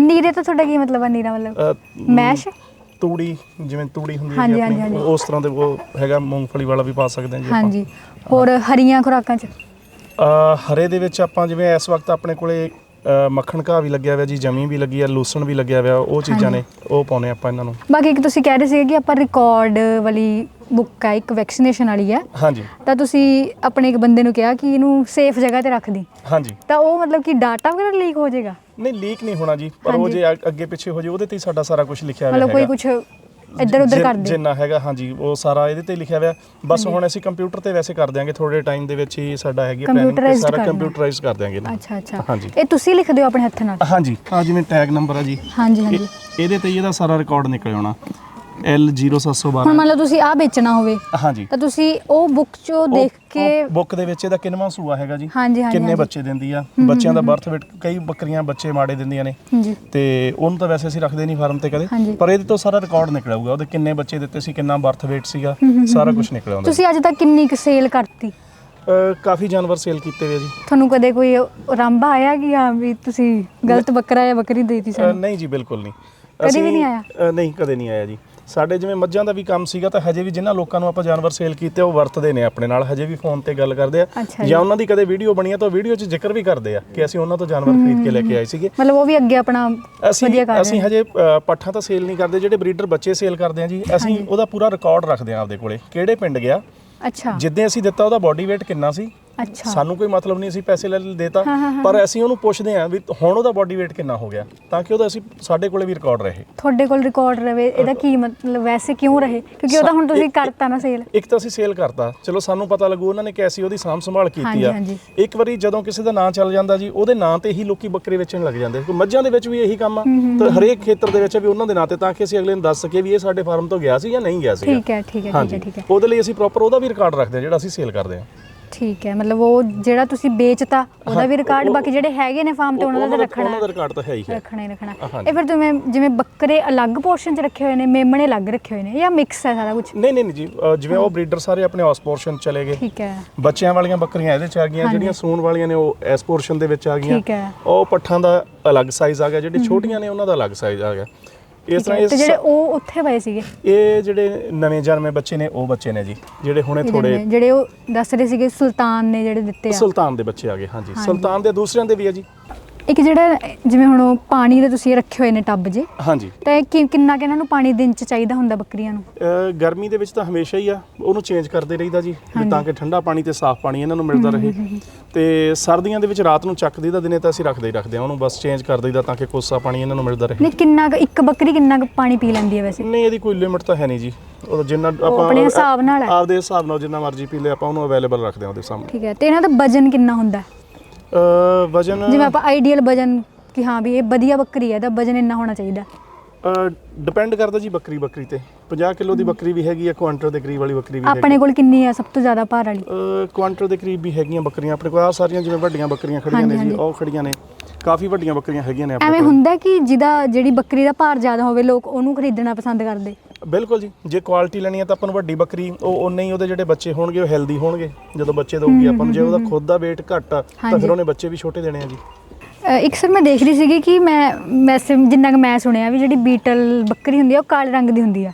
ਨੀਰੇ ਤੋਂ ਤੁਹਾਡਾ ਕੀ ਮਤਲਬ ਆ ਨੀਰਾ ਮਤਲਬ? ਅਹ, ਮੈਸ਼? ਤੂੜੀ ਜਿਵੇਂ ਤੂੜੀ ਹੁੰਦੀ ਹੈ ਜੀ ਹਾਂਜੀ, ਆਪਣੀ ਹਾਂਜੀ। ਉਸ ਤਰ੍ਹਾਂ ਦੇ ਉਹ ਹੈਗਾ ਮੂੰਗਫਲੀ ਵਾਲਾ ਵੀ ਪਾ ਸਕਦੇ ਹਾਂ ਜੀ ਆਪਾਂ। ਹਾਂਜੀ। ਹੋਰ ਹਰੀਆਂ ਖੁਰਾਕਾਂ ਚ? ਹਰੇ ਦੇ ਵਿੱਚ ਆਪਾਂ ਜਿਵੇਂ ਇਸ ਵਕਤ ਆਪਣੇ ਕੋਲੇ ਮੱਖਣ ਘਾਹ ਵੀ ਲੱਗਿਆ ਹੋਇਆ ਜੀ ਜਮੀ ਵੀ ਲੱਗੀ ਆ ਲੂਸਣ ਵੀ ਲੱਗਿਆ ਹੋਇਆ ਉਹ ਚੀਜ਼ਾਂ ਨੇ ਉਹ ਪਾਉਨੇ ਆਪਾਂ ਇਹਨਾਂ ਨੂੰ। ਬਾਕੀ ਇੱਕ ਤੁਸੀਂ ਕਹਿ ਰਹੇ ਸੀਗੇ ਕਿ ਆਪਾਂ ਰਿਕਾਰਡ ਵਾਲੀ ਬੁੱਕ ਆ ਇੱਕ ਵੈਕਸੀਨੇਸ਼ਨ ਵਾਲੀ ਆ। ਹਾਂਜੀ। ਤਾਂ ਤੁਸੀਂ ਆਪਣੇ ਇੱਕ ਬੰਦੇ ਨੂੰ ਕਿਹਾ ਕਿ ਇਹਨੂੰ ਸੇਫ ਜਗ੍ਹਾ ਤੇ ਰੱਖ ਦੀ। ਹਾਂਜੀ। ਤਾਂ ਉਹ ਮਤਲਬ ਕਿ ਡਾਟਾ ਵਗੈਰਾ ਲੀਕ ਹੋ ਜਾਏਗਾ? ਨਹੀਂ ਲੀਕ ਨਹੀਂ ਹੋਣਾ ਜੀ ਪਰ ਉਹ ਹਾਂਜੀ। ਜੇ ਅੱਗ- ਅੱਗੇ ਪਿੱਛੇ ਹੋ ਜੇ ਉਹਦੇ ਤੇ ਹੀ ਸਾਡਾ ਸਾਰਾ ਕੁਝ ਲਿਖਿਆ ਹੋਇਆ ਮਤਲਬ ਕੋਈ ਹੈਗਾ। ਕੁਝ ਇੱਧਰ ਉੱਧਰ ਜਿ- ਕਰ ਦੇ ਜਿੰਨਾ ਹੈਗਾ ਹਾਂਜੀ ਉਹ ਸਾਰਾ ਇਹਦੇ ਤੇ ਲਿਖਿਆ ਹੋਇਆ। ਬਸ ਹੁਣ ਅਸੀਂ ਕੰਪਿਊਟਰ ਤੇ ਵੈਸੇ ਕਰ ਦਿਆਂਗੇ ਥੋੜੇ ਟਾਈਮ ਦੇ ਵਿੱਚ ਹੀ ਸਾਡਾ ਹੈਗੀ planning ਤੇ Computerized ਸਾਰਾ। ਕੰਪਿਊਟਰਾਈਜ਼ ਕਰ ਦਿਆਂਗੇ ਇਹਨੂੰ ਅੱਛਾ ਅੱਛਾ। ਹਾਂਜੀ। ਇਹ ਤੁਸੀਂ ਲਿਖਦੇ ਹੋ ਆਪਣੇ ਹੱਥ ਨਾਲ। ਹਾਂਜੀ। ਆ ਜਿਵੇਂ ਟੈਗ ਨੰਬਰ ਆ ਜੀ। ਹਾਂਜੀ ਹਾਂਜੀ। ਇਹ- ਇਹਦੇ ਤੇ ਹੀ ਇਹਦਾ ਸਾਰਾ ਰਿਕਾਰਡ ਨਿਕਲ ਆਉਣਾ। ਹੁਣ L0712 ਮੰਨ ਲਓ ਤੁਸੀਂ ਆ ਵੇਚਣਾ ਹੋਵੇ ਹਾਂਜੀ। ਤਾਂ ਤੁਸੀਂ ਉਹ ਬੁੱਕ ਚੋਂ ਦੇਖ ਕੇ ਬੁੱਕ ਦੇ ਵਿੱਚ ਇਹਦਾ ਕਿੰਨਵਾਂ ਸੂਆ ਹੈਗਾ ਜੀ? ਹਾਂਜੀ ਹਾਂਜੀ ਕਿੰਨੇ ਹਾਂਜੀ। ਬੱਚੇ ਦਿੰਦੀ ਆ? ਬੱਚਿਆਂ ਦਾ ਬਰਥ weight ਕਈ ਬੱਕਰੀਆਂ ਬੱਚੇ ਮਾੜੇ ਦਿੰਦੀਆਂ ਨੇ। ਹਾਂਜੀ। ਤੇ ਉਹਨੂੰ ਤਾਂ ਵੈਸੇ ਅਸੀਂ ਰੱਖਦੇ ਨਹੀਂ ਫਾਰਮ ਤੇ ਕਦੇ। ਹਾਂਜੀ। ਪਰ ਇਹਦੇ ਤੋਂ ਸਾਰਾ ਰਿਕਾਰਡ ਨਿਕਲ ਆਊਗਾ ਉਹਦੇ ਕਿੰਨੇ ਬੱਚੇ ਦਿੱਤੇ ਸੀ ਕਿੰਨਾ ਬਰਥ weight ਸੀਗਾ ਸਾਰਾ ਕੁਝ ਨਿਕਲ ਆਉਂਦਾ ਤੁਸੀਂ ਅੱਜ ਤੱਕ ਕਿੰਨੀ ਕੁ ਸੇਲ ਕਰਤੀ? ਅਹ ਕਾਫੀ ਜਾਨਵਰ ਸੇਲ ਕੀਤੇ ਹੋਏ ਆ ਜੀ। ਤੁਹਾਨੂੰ ਕਦੇ ਕੋਈ ਰੰਬਾ ਆਇਆ ਕਿ ਹਾਂ ਵੀ ਤੁਸੀਂ ਗਲਤ ਬੱਕਰਾ ਜਾਂ ਬੱਕਰੀ ਦੇਤੀ ਅਹ ਸਾਨੂੰ ਨਹੀਂ ਜੀ ਬਿਲਕੁਲ ਨਹੀਂ। ਕਦੇ ਵੀ ਨਹੀਂ ਆਇਆ? ਅਹ ਨਹੀਂ ਕਦੇ ਨਹੀਂ ਆਇਆ ਜੀ। ਸਾਡੇ ਜਿਵੇਂ ਮੱਝਾਂ ਦਾ ਵੀ ਕੰਮ ਸੀਗਾ ਤਾਂ ਹਜੇ ਵੀ ਜਿਨ੍ਹਾਂ ਲੋਕਾਂ ਨੂੰ ਆਪਾਂ ਜਾਨਵਰ ਸੇਲ ਕੀਤੇ ਉਹ ਵਰਤਦੇ ਨੇ ਆਪਣੇ ਨਾਲ ਹਜੇ ਵੀ ਫੋਨ ਤੇ ਗੱਲ ਕਰਦੇ ਆ। ਅੱਛਾ ਜੀ। ਜਾਂ ਉਹਨਾਂ ਦੀ ਕਦੇ ਵੀਡੀਓ ਬਣੀ ਆ ਤਾਂ ਵੀਡੀਓ 'ਚ ਜ਼ਿਕਰ ਵੀ ਕਰਦੇ ਆ ਕਿ ਅਸੀਂ ਉਹਨਾਂ ਤੋਂ ਜਾਨਵਰ ਖਰੀਦ ਕੇ ਲੈ ਕੇ ਆਏ ਸੀਗੇ। ਮਤਲਬ ਉਹ ਵੀ ਅੱਗੇ ਆਪਣਾ ਅਸੀਂ ਵਧੀਆ ਕਰ ਰਹੇ ਅਸੀਂ ਹਜੇ ਅ, ਪੱਠਾਂ ਤਾਂ ਸੇਲ ਨਹੀਂ ਕਰਦੇ ਜਿਹੜੇ ਬਰੀਡਰ ਬੱਚੇ ਸੇਲ ਕਰਦੇ ਆ ਜੀ ਅਸੀਂ ਉਹਦਾ ਪੂਰਾ ਰਿਕਾਰਡ ਰੱਖਦੇ ਆ ਆਪਦੇ ਕੋਲੇ ਕਿਹੜੇ ਪਿੰਡ ਗਿਆ। ਅੱਛਾ। ਜਿੱਦਾਂ ਅਸੀਂ ਦਿੱਤਾ ਉਹਦਾ ਬਾਡੀ weight ਕਿੰਨਾ ਸੀ? ਅੱਛਾ। ਸਾਨੂੰ ਕੋਈ ਮਤਲਬ ਨਹੀਂ ਅਸੀਂ ਪੈਸੇ ਲੈ ਦੇਤਾ ਪਰ ਅਸੀਂ ਉਹਨੂੰ ਪੁੱਛਦੇ ਆ ਵੀ ਹੁਣ ਉਹਦਾ ਬਾਡੀ weight ਕਿੰਨਾ ਹੋ ਗਿਆ ਤਾਂ ਕਿ ਉਹਦਾ ਅਸੀਂ ਸਾਡੇ ਕੋਲੇ ਵੀ ਰਿਕਾਰਡ ਰਹੇ। ਤੁਹਾਡੇ ਕੋਲ ਰਿਕਾਰਡ ਰਵੇ ਇਹਦਾ ਕੀ ਮਤਲਬ ਵੈਸੇ ਕਿਉਂ ਰਹੇ? ਕਿਉਂਕਿ ਉਹਦਾ ਹੁਣ ਤੁਸੀਂ ਕਰਤਾ ਨਾ ਸੇਲ ਇੱਕ ਤਾਂ ਅਸੀਂ ਸੇਲ ਕਰਤਾ। ਚਲੋ ਸਾਨੂੰ ਪਤਾ ਲੱਗੂ ਉਹਨਾਂ ਨੇ ਕੈਸੀ ਉਹਦੀ ਸਾਂਭ ਸੰਭਾਲ ਕੀਤੀ ਆ। ਇੱਕ ਵਾਰੀ ਜਦੋਂ ਕਿਸੇ ਦਾ ਨਾਂ ਚੱਲ ਜਾਂਦਾ ਜੀ ਉਹਦੇ ਨਾਂ ਤੇ ਹੀ ਲੋਕੀ ਬੱਕਰੇ ਵੇਚਣ ਲੱਗ ਜਾਂਦੇ ਕਿਉਂਕਿ ਮੱਝਾਂ ਦੇ ਵਿੱਚ ਵੀ ਇਹੀ ਕੰਮ ਆ। ਤਾਂ ਹਰੇਕ ਖੇਤਰ ਦੇ ਵਿੱਚ ਵੀ ਉਹਨਾਂ ਦੇ ਨਾਂ ਤੇ ਤਾਂ ਕਿ ਅਸੀਂ ਅਗਲੇ ਨੂੰ ਦੱਸ ਸਕੀਏ ਵੀ ਇਹ ਸਾਡੇ ਫਾਰਮ ਤੋਂ ਗਿਆ ਸੀ ਜਾਂ ਨਹੀਂ ਗਿਆ ਸੀ। ਠੀਕ ਹੈ ਠੀਕ ਹੈ ਠੀਕ ਹੈ ਠੀਕ ਹੈ। ਉਹਦੇ ਲਈ ਅਸੀਂ ਪ੍ਰੋਪਰ ਉਹਦਾ ਵੀ ਰਿਕਾਰਡ ਰੱਖਦੇ ਆ ਜਿਹੜਾ ਅਸੀਂ ਸੇਲ ਕਰਦੇ ਆ ਠੀਕ ਹੈ ਮਤਲਬ ਉਹ ਜਿਹੜਾ ਤੁਸੀਂ ਵੇਚਤਾ ਉਹਦਾ ਵੀ ਰਿਕਾਰਡ ਬਾਕੀ ਜਿਹੜੇ ਹੈਗੇ ਨੇ ਫਾਰਮ ਤੇ ਉਹਨਾਂ ਦਾ ਰੱਖਣਾ। ਉਹਨਾਂ ਦਾ ਰਿਕਾਰਡ ਤਾਂ ਹੈ ਹੀ ਹੈ। ਰੱਖਣਾ ਹੀ ਰੱਖਣਾ। ਇਹ ਫਿਰ ਜਿਵੇਂ ਜਿਵੇਂ ਬੱਕਰੇ ਅਲੱਗ ਪੋਰਸ਼ਨ 'ਚ ਰੱਖੇ ਹੋਏ ਨੇ ਮੇਮਣੇ ਅਲੱਗ ਰੱਖੇ ਹੋਏ ਨੇ ਜਾਂ ਮਿਕਸ ਹੈ ਸਾਰਾ ਕੁਝ ਨਹੀਂ ਨਹੀਂ ਨਹੀਂ ਜੀ ਅ, ਜਿਵੇਂ ਉਹ ਬਰੀਡਰ ਸਾਰੇ ਆਪਣੇ ਹਾਊਸ ਪੋਰਸ਼ਨ ਚਲੇ ਗਏ। ਠੀਕ ਹੈ। ਬੱਚਿਆਂ ਵਾਲੀਆਂ ਬੱਕਰੀਆਂ ਇਹਦੇ ਚ ਆ ਗਈਆਂ ਹਾਂਜੀ। ਜਿਹੜੀਆਂ ਸੂਣ ਵਾਲੀਆਂ ਨੇ ਉਹ ਇਸ ਪੋਰਸ਼ਨ ਦੇ ਵਿੱਚ ਆ ਗਈਆਂ। ਠੀਕ ਹੈ। ਉਹ ਪੱਠਾਂ ਦਾ ਅਲੱਗ ਸਾਈਜ਼ ਆ ਗਿਆ ਜਿਹੜੇ ਛੋਟੀਆਂ ਨੇ ਉਹਨਾਂ ਦਾ ਅਲੱਗ ਸਾਈਜ਼ ਆ ਗਿਆ। ਇਸ ਤਰ੍ਹਾਂ। ਇਹ ਤੇ ਜਿਹੜੇ ਸ- ਉਹ ਉੱਥੇ ਪਏ ਸੀਗੇ ਇਹ ਜਿਹੜੇ ਨਵੇਂ ਜਨਮੇ ਬੱਚੇ ਨੇ ਉਹ ਬੱਚੇ ਨੇ ਜੀ ਜਿਹੜੇ ਹੁਣੇ ਥੋੜੇ ਜਿਹੜੇ ਉਹ ਦੱਸ ਰਹੇ ਸੀਗੇ ਸੁਲਤਾਨ ਨੇ ਜਿਹੜੇ ਦਿੱਤੇ ਆ ਸੁਲਤਾਨ ਦੇ ਬੱਚੇ ਆ ਗਏ ਹਾਂਜੀ ਹਾਂਜੀ। ਸੁਲਤਾਨ ਦੇ ਦੂਸਰਿਆਂ ਦੇ ਵੀ ਆ ਜੀ ਇੱਕ ਜਿਹੜਾ ਜਿਵੇਂ ਹੁਣ ਉਹ ਪਾਣੀ ਦੇ ਤੁਸੀਂ ਰੱਖੇ ਹੋਏ ਨੇ ਟੱਬ ਜੇ ਹਾਂਜੀ। ਤਾਂ ਇਹ ਕਿ- ਕਿੰਨਾ ਕਿ ਇਹਨਾਂ ਨੂੰ ਪਾਣੀ ਦਿਨ 'ਚ ਚਾਹੀਦਾ ਹੁੰਦਾ ਬੱਕਰੀਆਂ ਨੂੰ? ਅ, ਗਰਮੀ ਦੇ ਵਿੱਚ ਤਾਂ ਹਮੇਸ਼ਾ ਹੀ ਆ ਉਹਨੂੰ ਚੇਂਜ ਕਰਦੇ ਰਹੀਦਾ ਜੀ ਵੀ ਤਾਂ ਕਿ ਠੰਡਾ ਪਾਣੀ ਤੇ ਸਾਫ਼ ਪਾਣੀ ਇਹਨਾਂ ਨੂੰ ਮਿਲਦਾ ਰਹੇ। ਤੇ ਸਰਦੀਆਂ ਦੇ ਵਿੱਚ ਰਾਤ ਨੂੰ ਚੱਕ ਦਈਦਾ ਦਿਨੇ ਤਾਂ ਅਸੀਂ ਰੱਖਦੇ ਹੀ ਰੱਖਦੇ ਆ ਉਹਨੂੰ ਬਸ ਚੇਂਜ ਕਰ ਦਈਦਾ ਤਾਂ ਕਿ ਕੋਸਾ ਪਾਣੀ ਇਹਨਾਂ ਨੂੰ ਮਿਲਦਾ ਰਹੇ। ਨਹੀਂ ਕਿੰਨਾ ਕੁ- ਇੱਕ ਬੱਕਰੀ ਕਿੰਨਾ ਕੁ ਪਾਣੀ ਪੀ ਲੈਂਦੀ ਹੈ ਵੈਸੇ? ਨਹੀਂ ਇਹਦੀ ਕੋਈ ਲਿਮਿਟ ਤਾਂ ਹੈ ਨਹੀਂ ਜੀ। ਉਹ ਜਿੰਨਾ ਆਪਾਂ ਆਪਣੇ ਹਿਸਾਬ ਨਾਲ ਹੈ। ਆਪਦੇ ਹਿਸਾਬ ਨਾਲ ਜਿੰਨਾ ਮਰਜ਼ੀ ਪੀ ਲੈ ਆਪਾਂ ਉਹਨੂੰ ਅਵੇਲੇਬਲ ਰੱਖਦੇ ਆ ਉਹਦੇ ਸਾਹਮਣੇ। ਠੀਕ ਹੈ ਤੇ ਇਹਨਾਂ ਦਾ ਵਜਨ ਕਿੰਨਾ ਹੁੰਦਾ? ਹੈ? ਵਜਨ ਜਿਵੇਂ ਆਪਾਂ ਆਈਡੀਅਲ ਵਜਨ ਕਿ ਹਾਂ ਵੀ ਇਹ ਵਧੀਆ ਬੱਕਰੀ ਹੈ ਇਹਦਾ ਵਜਨ ਇੰਨਾ ਹੋਣਾ ਚਾਹੀਦਾ। ਡਿਪੈਂਡ ਕਰਦਾ ਜੀ ਬੱਕਰੀ ਬੱਕਰੀ ਤੇ। 50 ਕਿਲੋ ਦੀ ਬੱਕਰੀ ਵੀ ਹੈਗੀ ਆ ਕੁਆਂਟਲ ਦੇ ਕਰੀਬ ਵਾਲੀ ਬੱਕਰੀ ਵੀ ਹੈਗੀ ਆਪਣੇ ਕੋਲ ਕਿੰਨੀ ਹੈ ਸਭ ਤੋਂ ਜ਼ਿਆਦਾ ਭਾਰ ਵਾਲੀ? ਅ, ਕੁਆਂਟਲ ਦੇ ਕਰੀਬ ਵੀ ਹੈਗੀਆਂ ਬੱਕਰੀਆਂ। ਆਪਣੇ ਕੋਲ ਆ ਸਾਰੀਆਂ ਜਿਵੇਂ ਵੱਡੀਆਂ ਬੱਕਰੀਆਂ ਖੜੀਆਂ ਨੇ ਜੀ ਉਹ ਖੜੀਆਂ ਨੇ। ਕਾਫੀ ਵੱਡੀਆਂ ਬੱਕਰੀਆਂ ਹੈਗੀਆਂ ਨੇ ਆਪਣੇ ਐਵੇਂ ਕੋਲ। ਹੁੰਦਾ ਕਿ ਜਿਹਦਾ ਜਿਹੜੀ ਬੱਕਰੀ ਦਾ ਭਾਰ ਜ਼ਿਆਦਾ ਹੋਵੇ ਲੋਕ ਉਹਨੂੰ ਖਰੀਦਣਾ ਪਸੰਦ ਕਰਦੇ। ਬਿਲਕੁਲ ਜੀ ਜੇ ਕੁਆਲਿਟੀ ਲੈਣੀ ਹੈ ਤਾਂ ਆਪਾਂ ਨੂੰ ਵੱਡੀ ਬੱਕਰੀ ਉਹ ਉਨੇ ਹੀ ਉਹਦੇ ਜਿਹੜੇ ਬੱਚੇ ਹੋਣਗੇ ਉਹ ਹੈਲਦੀ ਹੋਣਗੇ। ਜਦੋਂ ਬੱਚੇ ਦਊਗੀ ਆਪਾਂ ਨੂੰ ਜੇ ਉਹਦਾ ਖੁਦ ਦਾ weight ਘੱਟ ਆ ਤਾਂ। ਫਿਰ ਉਹਨੇ ਬੱਚੇ ਵੀ ਛੋਟੇ ਦੇਣੇ ਆ ਜੀ। ਇੱਕ ਸਰ ਮੈਂ ਦੇਖ ਰਹੀ ਸੀਗੀ ਕਿ ਮੈਂ ਵੈਸੇ ਜਿੰਨਾ ਕਿ ਮੈਂ ਸੁਣਿਆ ਵੀ ਜਿਹੜੀ ਬੀਟਲ ਬੱਕਰੀ ਹੁੰਦੀ ਆ ਉਹ ਕਾਲੇ ਰੰਗ ਦੀ ਹੁੰਦੀ ਆ।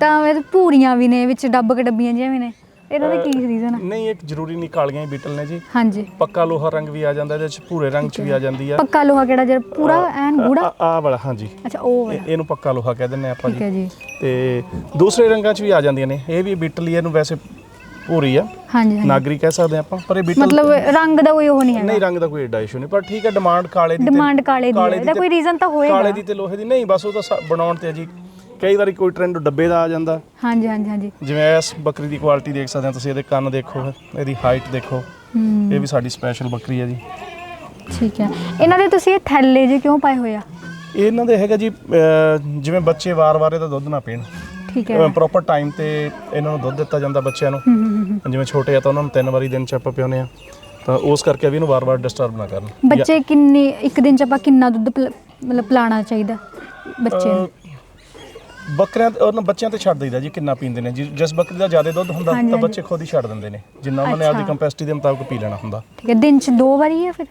ਤਾਂ ਇਹ ਭੂਰੀਆਂ ਵੀ ਨੇ ਵਿੱਚ ਡੱਬ ਕੇ ਡੱਬੀਆਂ ਜਿਹੀਆਂ ਵੀ ਨੇ। ਇਹਦਾ ਤਾਂ ਕੀ ਰੀਜ਼ਨ ਆ? ਨਹੀਂ ਇੱਕ ਜ਼ਰੂਰੀ ਨਹੀਂ ਕਾਲੀਆਂ ਹੀ ਬੀਟਲ ਨੇ ਜੀ। ਹਾਂਜੀ। ਪੱਕਾ ਲੋਹਾ ਰੰਗ ਵੀ ਆ ਜਾਂਦਾ ਇਹਦੇ ਚ ਭੂਰੇ ਰੰਗ ਚ ਵੀ ਆ ਜਾਂਦੀ ਆ। ਪੱਕਾ ਲੋਹਾ ਕਿਹੜਾ ਜਿਹੜਾ ਪੂਰਾ ਐਨ ਗੂੜਾ? ਆ ਵਾਲਾ ਹਾਂਜੀ। ਅੱਛਾ ਉਹ ਵਾਲਾ। ਇਹ- ਇਹਨੂੰ ਪੱਕਾ ਲੋਹਾ ਕਹਿ ਦਿੰਦੇ ਆ ਆਪਾਂ ਠੀਕ ਹੈ ਜੀ। ਜੀ ਤੇ ਦੂਸਰੇ ਰੰਗਾਂ ਚ ਵੀ ਆ ਜਾਂਦੀਆਂ ਨੇ। ਇਹ ਵੀ ਬੀਟਲ ਹੀ ਇਹਨੂੰ ਵੈਸੇ ਭੂਰੀ ਆ। ਹਾਂਜੀ ਨਾਗਰੀ ਕਹਿ ਸਕਦੇ ਆਪਾਂ ਪਰ ਇਹ ਬੀਟਲ ਮਤਲਬ ਰੰਗ ਦਾ ਕੋਈ ਉਹ ਨਹੀਂ ਹੈਗਾ। ਨਹੀਂ ਰੰਗ ਦਾ ਕੋਈ ਏਡਾ ਇਸ਼ੂ ਨਹੀਂ ਪਰ ਠੀਕ ਹੈ ਡਿਮਾਂਡ ਕਾਲੇ ਦੀ Demand ਕਾਲੇ ਦੀ ਹੈ। ਇਹਦਾ ਕੋਈ reason ਤਾਂ ਹੋਏਗਾ। ਕਾਲੇ ਦੀ ਤੇ ਲੋਹੇ ਦੀ ਨਹੀਂ ਬਸ ਉਹ ਤਾਂ ਬਣਾਉਣ ਤੇ ਜੀ। ਕਈ ਵਾਰੀ ਕੋਈ ਟ੍ਰੈਂਡ ਡੱਬੇ ਦਾ ਆ ਜਾਂਦਾ। ਹਾਂਜੀ ਹਾਂਜੀ ਹਾਂਜੀ। ਜਿਵੇਂ ਇਸ ਬੱਕਰੀ ਦੀ ਕੁਆਲਿਟੀ ਦੇਖ ਸਕਦੇ ਹੋ ਤੁਸੀਂ ਇਹਦੇ ਕੰਨ ਦੇਖੋ ਇਹਦੀ ਹਾਈਟ ਦੇਖੋ ਇਹ ਵੀ ਸਾਡੀ ਸਪੈਸ਼ਲ ਬੱਕਰੀ ਹੈ ਜੀ। ਠੀਕ ਹੈ। ਇਹਨਾਂ ਦੇ ਤੁਸੀਂ ਇਹ ਥੈਲੇ ਜੇ ਕਿਉਂ ਪਾਏ ਹੋਏ ਆ? ਇਹਨਾਂ ਦੇ ਹੈਗਾ ਜੀ ਜਿਵੇਂ ਬੱਚੇ ਵਾਰ-ਵਾਰ ਇਹਦਾ ਦੁੱਧ ਨਾ ਪੀਣ। ਠੀਕ ਹੈ। ਪ੍ਰੋਪਰ ਟਾਈਮ ਤੇ ਇਹਨਾਂ ਨੂੰ ਦੁੱਧ ਦਿੱਤਾ ਜਾਂਦਾ ਬੱਚਿਆਂ ਨੂੰ। ਜਿਵੇਂ ਛੋਟੇ ਆ ਤਾਂ ਉਹਨਾਂ ਨੂੰ ਤਿੰਨ ਵਾਰੀ ਦਿਨ ਚ ਆਪਾਂ ਪਿਉਨੇ ਆ ਤਾਂ ਉਸ ਕਰਕੇ ਵੀ ਇਹਨੂੰ ਵਾਰ-ਵਾਰ ਡਿਸਟਰਬ ਨਾ ਕਰਨ। ਬੱਚੇ ਕਿੰਨੇ ਇੱਕ ਦਿਨ ਚ ਆਪਾਂ ਕਿੰਨਾ ਦੁੱਧ ਮਤਲਬ ਪਿਲਾਣਾ ਚਾਹੀਦਾ ਬੱਚੇ ਨੂੰ? ਬੱਕਰਿਆਂ ਤੇ- ਉਹਨਾਂ ਬੱਚਿਆਂ ਤੇ ਛੱਡ ਦਈਦਾ ਜੀ ਕਿੰਨਾ ਪੀਂਦੇ ਨੇ। ਜੀ ਜਿਸ ਬੱਕਰੀ ਦਾ ਜ਼ਿਆਦਾ ਦੁੱਧ ਹੁੰਦਾ ਹਾਂਜੀ, ਤਾਂ ਹਾਂਜੀ। ਬੱਚੇ ਖੁਦ ਹੀ ਛੱਡ ਦਿੰਦੇ ਨੇ। ਜਿੰਨਾ ਉਹਨਾਂ ਨੇ ਆਪਦੀ ਅੱਛਾ। ਕੰਪੈਸਿਟੀ ਦੇ ਮੁਤਾਬਕ ਪੀ ਲੈਣਾ ਹੁੰਦਾ। ਠੀਕ ਹੈ ਦਿਨ ਚ ਦੋ ਵਾਰੀ ਹੈ ਫਿਰ?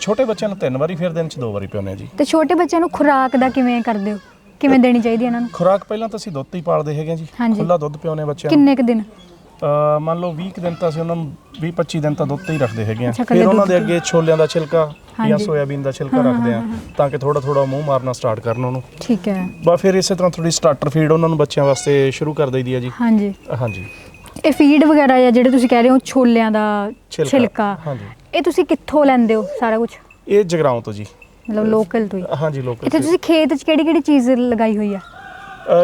ਛੋਟੇ ਬੱਚਿਆਂ ਨੂੰ ਤਿੰਨ ਵਾਰੀ ਫਿਰ ਦਿਨ ਚ ਦੋ ਵਾਰੀ ਪਿਉਨੇ ਆ ਜੀ। ਤੇ ਛੋਟੇ ਬੱਚਿਆਂ ਨੂੰ ਖੁਰਾਕ ਦਾ ਕਿਵੇਂ ਕਰਦੇ ਹੋ? ਕਿਵੇਂ ਦੇਣੀ ਚਾਹੀਦੀ ਹੈ ਇਹਨਾਂ ਨੂੰ? ਖੁਰਾਕ ਪਹਿਲਾਂ ਤਾਂ ਅਸੀਂ ਦੁੱਧ ਹੀ ਪਾਲਦੇ ਹੈਗੇ ਜੀ। ਹਾਂਜੀ। ਖੁੱਲਾ ਦੁੱਧ ਪਿਉਨੇ ਬੱਚਿਆਂ ਨੂੰ। ਕਿੰਨੇ ਕ ਦਿਨ? ਅਹ, ਮੰਨ ਲਓ 20 ਕੁ ਦਿਨ ਤਾਂ ਅਸੀਂ ਉਹਨਾਂ ਨੂੰ 20 25 ਦਿਨ ਤਾਂ ਦੁੱਧ ਤੇ ਹੀ ਰੱਖਦੇ ਹੈਗੇ ਆ। ਅੱਛਾ, ਫਿਰ ਉਹਨਾਂ ਦੇ ਦੁੱਧ ਅੱਗੇ ਛੋਲਿਆਂ ਦਾ ਛਿਲਕਾ ਜਾਂ ਹਾਂਜੀ। ਸੋਇਆਬੀਨ ਦਾ ਛਿਲਕਾ ਰੱਖਦੇ ਆ ਤਾਂ ਕਿ ਥੋੜਾ ਥੋੜਾ ਮੂੰਹ ਮਾਰਨਾ ਸਟਾਰਟ ਕਰਨ ਉਹਨੂੰ। ਠੀਕ ਹੈ। ਬਸ ਫਿਰ ਇਸੇ ਤਰ੍ਹਾਂ ਥੋੜੀ ਸਟਾਰਟਰ ਫੀਡ ਉਹਨਾਂ ਨੂੰ ਬੱਚਿਆਂ ਵਾਸਤੇ ਸ਼ੁਰੂ ਕਰ ਦਈਦੀ ਆ ਜੀ। ਹਾਂਜੀ। ਹਾਂਜੀ। ਇਹ ਫੀਡ ਵਗੈਰਾ ਜਾਂ ਜਿਹੜੇ ਤੁਸੀਂ ਕਹਿ ਰਹੇ ਹੋ ਛੋਲਿਆਂ ਦਾ ਛਿਲਕਾ। ਛਿਲਕਾ ਹਾਂਜੀ। ਇਹ ਤੁਸੀਂ ਕਿੱਥੋਂ ਲੈਂਦੇ ਹੋ ਸਾਰਾ ਕੁਝ ਇਹ ਜਗਰਾਉਂ ਤੋਂ ਜੀ। ਮਤਲਬ ਲੋਕਲ ਤੋਂ ਹੀ? ਹਾਂਜੀ ਲੋਕਲ ਇੱਥੇ ਤੁਸੀਂ ਖੇਤ 'ਚ ਕਿਹੜੀ ਕਿਹੜੀ ਚੀਜ਼ ਲਗਾਈ ਹੋਈ ਆ?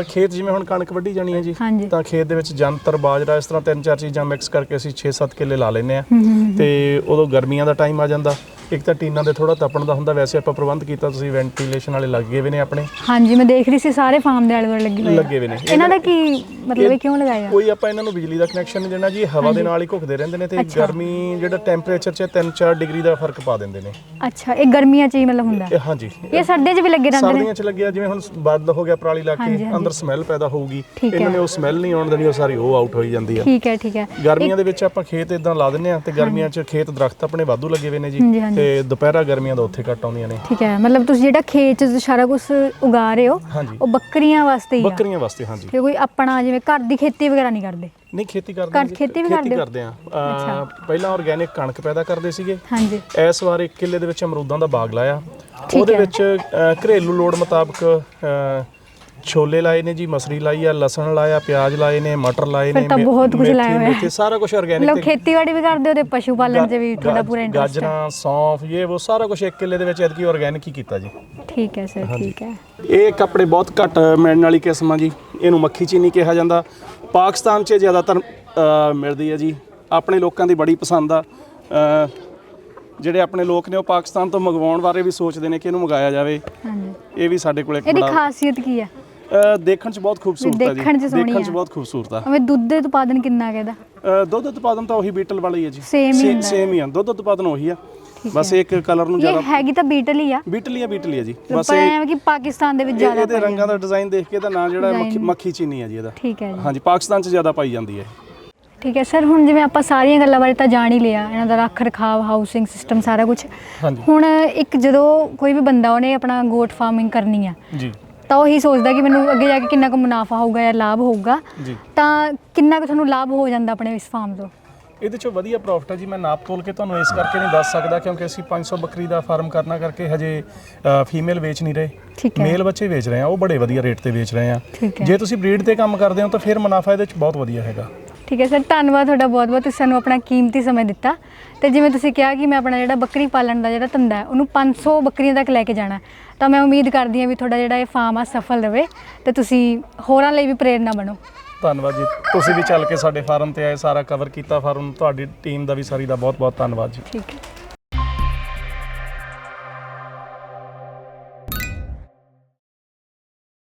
ਖੇਤ ਜਿਵੇਂ ਹੁਣ ਕਣਕ ਵੱਢੀ ਜਾਣੀ ਹੈ ਜੀ ਹਾਂਜੀ। ਤਾਂ ਖੇਤ ਦੇ ਵਿੱਚ ਜੰਤਰ ਬਾਜਰਾ ਇਸ ਤਰ੍ਹਾਂ ਤਿੰਨ ਚਾਰ ਚੀਜ਼ਾਂ ਮਿਕਸ ਕਰਕੇ ਅਸੀਂ 6-7 ਕਿੱਲੇ ਲਾ ਲੈਨੇ ਆ। ਤੇ ਉਦੋਂ ਗਰਮੀਆਂ ਦਾ ਟਾਈਮ ਆ ਜਾਂਦਾ ਇੱਕ ਤਾਂ ਟੀਨਾਂ ਦੇ ਥੋੜਾ ਤਪਣ ਦਾ ਹੁੰਦਾ ਵੈਸੇ ਆਪਾਂ ਪ੍ਰਬੰਧ ਕੀਤਾ ਤੁਸੀਂ ਵੈਂਟੀਲੇਸ਼ਨ ਵਾਲੇ ਲੱਗੇ ਹੋਏ ਨੇ ਆਪਣੇ। ਹਾਂਜੀ ਮੈਂ ਦੇਖ ਰਹੀ ਸੀ ਸਾਰੇ ਫਾਰਮ ਦੇ ਆਲੇ ਦੁਆਲੇ ਲੱਗੇ ਹੋਏ ਆ। ਲੱਗੇ ਹੋਏ ਨੇ। ਇਹਨਾਂ ਦਾ ਕੀ ਮਤਲਬ ਇਹ ਕਿਉਂ ਲਗਾਇਆ ਕੋਈ ਆਪਾਂ ਇਹਨਾਂ ਨੂੰ ਬਿਜਲੀ ਦਾ ਕਨੈਕਸ਼ਨ ਨਹੀਂ ਦੇਣਾ ਜੀ ਹਵਾ ਦੇ ਨਾਲ ਹੀ ਘੁੱਕਦੇ ਰਹਿੰਦੇ ਨੇ ਤੇ। ਗਰਮੀ ਜਿਹੜਾ ਟੈਂਪਰੇਚਰ 'ਚ 3-4 ਡਿਗਰੀ ਦਾ ਫ਼ਰਕ ਪਾ ਦਿੰਦੇ ਨੇ। ਅੱਛਾ ਇਹ ਗਰਮੀਆਂ 'ਚ ਹੀ ਮਤਲਬ ਹੁੰਦਾ? ਇਹ ਹਾਂਜੀ। ਇਹ ਸਰਦੀਆਂ 'ਚ ਵੀ ਲੱਗੇ ਰਹਿੰਦੇ ਨੇ? ਸਰਦੀਆਂ 'ਚ ਲੱਗਿਆ ਜਿਵੇਂ ਹੁਣ ਬੰਦ ਹੋ ਗਿਆ ਪਰਾਲੀ ਲਾ ਕੇ। ਅੰਦਰ ਸਮੈਲ ਪੈਦਾ ਹੋਊਗੀ। ਠੀਕ ਇਹਨਾਂ। ਨੇ ਉਹ ਸਮੈਲ ਨਹੀਂ ਆਉਣ ਦੇਣੀ ਉਹ ਸਾਰੀ ਉਹ ਆਊਟ ਹੋਈ ਜਾਂਦੀ ਆ। ਠੀਕ ਹੈ ਠੀਕ ਹੈ। ਗਰਮੀਆਂ ਦੇ ਵਿੱਚ ਆਪਾਂ ਖੇਤ ਇਦਾਂ ਲਾ ਦਿੰਨੇ ਆ ਤੇ ਗਰਮੀਆਂ 'ਚ ਖੇਤ ਦਰਖਤ ਆਪਣੇ ਵਾਧੂ ਲੱਗੇ ਹੋਏ ਨੇ ਹਾਂਜੀ, ਜੀ ਹਾਂਜੀ। ਤੇ ਦੁਪਹਿਰਾ ਗਰਮੀਆਂ ਦਾ ਉੱਥੇ ਘੱਟ ਆਉਂਦੀਆਂ ਨੇ। ਠੀਕ ਹੈ ਮਤਲਬ ਤੁਸੀਂ ਜਿਹੜਾ ਖੇਤ 'ਚ ਸਾਰਾ ਕੁਝ ਉਗਾ ਰਹੇ ਹੋ ਹਾਂਜੀ। ਉਹ ਬੱਕਰੀਆਂ ਵਾਸਤੇ ਹੀ ਆ? ਬੱਕਰੀਆਂ ਵਾਸਤੇ ਹਾਂਜੀ। ਤੇ ਕੋਈ ਆਪਣਾ ਜਿਵੇਂ ਘਰ ਦੀ ਖੇਤੀ ਵਗੈਰਾ ਨਹੀਂ ਕਰਦੇ? ਨਹੀਂ ਖੇਤੀ ਕਰਦੇ ਘਰ ਹਾਂ ਜੀ, ਖੇਤੀ ਵੀ ਕਰਦੇ ਹੋ? ਕਰਦੇ ਆ। ਅੱਛਾ। ਪਹਿਲਾਂ ਆਰਗੇਨਿਕ ਕਣਕ ਪੈਦਾ ਕਰਦੇ ਸੀਗੇ। ਹਾਂਜੀ। ਇਸ ਵਾਰ ਇੱਕ ਕਿੱਲੇ ਦੇ ਵਿੱਚ ਅਮਰੂਦਾਂ ਦਾ ਬਾਗ ਲਾਇਆ। ਠੀਕ ਉਹਦੇ ਹੈ। ਵਿੱਚ ਘਰੇਲੂ ਲੋੜ ਮੁਤਾਬਕ ਛੋਲੇ ਲਾਏ ਨੇ ਜੀ ਮਸਰੀ ਲਾਈ ਆ ਲਸਣ ਲਾਇਆ ਪਿਆਜ਼ ਲਾਏ ਨੇ ਮਟਰ ਲਾਏ ਫਿਰ ਨੇ ਤਾਂ ਮੇ- ਬਹੁਤ ਕੁਝ ਮੇਥੀ, ਲਾਇਆ ਹੋਇਆ। ਹੈ। ਮੇਥੇ, ਸਾਰਾ ਕੁਝ ਆਰਗੇਨਿਕ ਮਤਲਬ ਖੇਤੀਬਾੜੀ ਵੀ ਕਰਦੇ ਹੋ ਤੇ ਪਸ਼ੂ ਪਾਲਣ 'ਚ ਵੀ ਤੁਹਾਡਾ ਪੂਰਾ ਇੰਟਰਸਟ ਹੈ। ਗਾਜਰਾਂ ਸੌਂਫ ਇਹ ਉਹ ਸਾਰਾ ਕੁਝ ਇੱਕ ਕਿੱਲੇ ਦੇ ਵਿੱਚ ਐਤਕੀ ਆਰਗੇਨਿਕ ਹੀ ਕੀਤਾ ਜੀ। ਠੀਕ ਹੈ ਸਰ ਠੀਕ ਹੈ। ਇਹ ਕੱਪੜੇ ਬਹੁਤ ਘੱਟ ਮਿਲਣ ਵਾਲੀ ਕਿਸਮ ਆ ਜੀ। ਇਹਨੂੰ ਮੱਖੀ ਚੀਨੀ ਕਿਹਾ ਜਾਂਦਾ। ਪਾਕਿਸਤਾਨ 'ਚ ਜ਼ਿਆਦਾਤਰ ਅ, ਮਿਲਦੀ ਹੈ ਜੀ। ਆਪਣੇ ਲੋਕਾਂ ਦੀ ਬੜੀ ਪਸੰਦ ਆ। ਅ, ਜਿਹੜੇ ਆਪਣੇ ਲੋਕ ਨੇ ਉਹ ਪਾਕਿਸਤਾਨ ਤੋਂ ਮੰਗਵਾਉਣ ਬਾਰੇ ਵੀ ਸੋਚਦੇ ਨੇ ਕਿ ਇਹਨੂੰ ਮੰਗਾਇਆ ਜਾਵੇ। ਹਾਂਜੀ। ਇਹ ਵੀ ਸਾਡੇ ਕੋਲ ਇੱਕ ਇਹਦੀ ਬੜਾ ਖਾਸੀਅਤ ਕੀ ਹੈ ਦੇਖਣ 'ਚ ਬਹੁਤ ਖੂਬਸੂਰਤ ਹੈ ਜੀ। ਦੇਖਣ 'ਚ ਸੋਹਣੀ ਦੇਖਣ 'ਚ ਆ। ਬਹੁਤ ਖੂਬਸੂਰਤ ਆ। ਉਵੇਂ ਦੁੱਧ ਦੇ ਉਤਪਾਦਨ ਕਿੰਨਾ ਕੁ ਇਹਦਾ? ਅ, ਦੁੱਧ ਉਤਪਾਦਨ ਤਾਂ ਉਹੀ ਬੀਟਲ ਵਾਲਾ ਹੀ ਹੈ ਜੀ। Same ਹੀ ਹੁੰਦਾ। ਹੈ। ਸੇਮ ਹੀ ਆ। ਦੁੱਧ ਉਤਪਾਦਨ ਉਹੀ ਆ। ਬਸ ਹੈ। ਇੱਕ ਕਲਰ ਨੂੰ ਇਹ ਜ਼ਿਆਦਾ ਹੈਗੀ ਤਾਂ ਬੀਟਲ ਹੀ ਆ। ਬੀਟਲੀ ਆ ਬੀਟਲੀ ਆ ਜੀ। ਬਸ ਇਹ ਐਵੇਂ ਕਿ ਪਾਕਿਸਤਾਨ ਦੇ ਵਿੱਚ ਇਹ- ਜ਼ਿਆਦਾ ਇਹਦੇ ਪਾਈ ਰੰਗਾਂ ਦਾ ਡਿਜ਼ਾਈਨ ਦੇਖ ਕੇ ਇਹਦਾ ਨਾਂ ਜਿਹੜਾ ਹੈ ਮੱਖੀ Design। ਮੱਖੀ ਚੀਨੀ ਆ ਜੀ ਇਹਦਾ। ਠੀਕ ਹੈ ਜੀ। ਹਾਂਜੀ ਪਾਕਿਸਤਾਨ 'ਚ ਜ਼ਿਆਦਾ ਪਾਈ ਜਾਂਦੀ ਹੈ ਠੀਕ ਹੈ ਸਰ ਹੁਣ ਜਿਵੇਂ ਆਪਾਂ ਸਾਰੀਆਂ ਗੱਲਾਂ ਬਾਰੇ ਤਾਂ ਜਾਣ ਹੀ ਲਿਆ। ਇਹਨਾਂ ਦਾ ਰੱਖ ਰਖਾਵ ਹਾਊਸਿੰਗ ਸਿਸਟਮ ਸਾਰਾ ਕੁਝ ਹਾਂਜੀ। ਹੁਣ ਇੱਕ ਜਦੋਂ ਕੋਈ ਵੀ ਬੰਦਾ ਉਹਨੇ ਆਪਣਾ ਗੋਟ ਫਾਰਮਿੰਗ ਕਰਨੀ ਆ ਜੀ। ਤਾਂ ਉਹ ਹੀ ਸੋਚਦਾ ਕਿ ਮੈਨੂੰ ਅੱਗੇ ਜਾ ਕੇ ਕਿੰਨਾ ਕੁ ਮੁਨਾਫਾ ਹੋਊਗਾ ਜਾਂ ਲਾਭ ਹੋਊਗਾ। ਜੀ। ਤਾਂ ਕਿੰਨਾ ਕੁ ਤੁਹਾਨੂੰ ਲਾਭ ਹੋ ਜਾਂਦਾ ਆਪਣੇ ਇਸ ਫਾਰਮ ਤੋਂ? ਇਹਦੇ ਚੋਂ ਵਧੀਆ ਪ੍ਰੋਫਿਟ ਹੈ ਜੀ ਮੈਂ ਨਾਪ ਤੋਲ ਕੇ ਤੁਹਾਨੂੰ ਇਸ ਕਰਕੇ ਨਹੀਂ ਦੱਸ ਸਕਦਾ ਕਿਉਂਕਿ ਅਸੀਂ 500 ਬੱਕਰੀ ਦਾ ਫਾਰਮ ਕਰਨਾ ਕਰਕੇ ਹਜੇ ਫੀਮੇਲ ਵੇਚ ਨਹੀਂ ਰਹੇ। ਠੀਕ ਹੈ। ਮੇਲ ਬੱਚੇ ਵੇਚ ਰਹੇ ਆ ਉਹ ਬੜੇ ਵਧੀਆ ਰੇਟ ਤੇ ਵੇਚ ਰਹੇ ਆ। ਠੀਕ ਹੈ। ਜੇ ਤੁਸੀਂ ਬਰੀਡ ਤੇ ਕੰਮ ਕਰਦੇ ਹੋ ਤਾਂ ਫਿਰ ਮੁਨਾਫਾ ਇਹਦੇ ਚ ਬਹੁਤ ਵਧੀਆ ਹੈਗਾ। ਠੀਕ ਹੈ ਸਰ ਧੰਨਵਾਦ ਤੁਹਾਡਾ ਬਹੁਤ ਬਹੁਤ। ਤੁਸੀਂ ਸਾਨੂੰ ਆਪਣਾ ਕੀਮਤੀ ਸਮਾਂ ਦਿੱਤਾ। ਤੇ ਜਿਵੇਂ ਤੁਸੀਂ ਕਿਹਾ ਕਿ ਮੈਂ ਆਪਣਾ ਜਿਹੜਾ ਬੱਕਰੀ ਪਾਲਣ ਦਾ ਜਿਹੜਾ ਧੰਦਾ ਹੈ ਉਹਨੂੰ 500 ਬੱਕਰੀਆਂ ਤੱਕ ਲੈ ਕੇ ਜਾਣਾ ਤਾਂ ਮੈਂ ਉਮੀਦ ਕਰਦੀ ਹਾਂ ਵੀ ਤੁਹਾਡਾ ਜਿਹੜਾ ਇਹ ਫਾਰਮ ਆ ਸਫਲ ਰਹੇ ਤੇ ਤੁਸੀਂ ਹੋਰਾਂ ਲਈ ਵੀ ਪ੍ਰੇਰਨਾ ਬਣੋ। ਧੰਨਵਾਦ ਜੀ। ਤੁਸੀਂ ਵੀ ਚੱਲ ਕੇ ਸਾਡੇ ਫਾਰਮ ਤੇ ਆਏ ਸਾਰਾ ਕਵਰ ਕੀਤਾ ਫਾਰਮ ਤੁਹਾਡੀ ਟੀਮ ਦਾ ਵੀ ਸਾਰੀ ਦਾ ਬਹੁਤ ਬਹੁਤ ਧੰਨਵਾਦ ਜੀ। ਠੀਕ ਹੈ।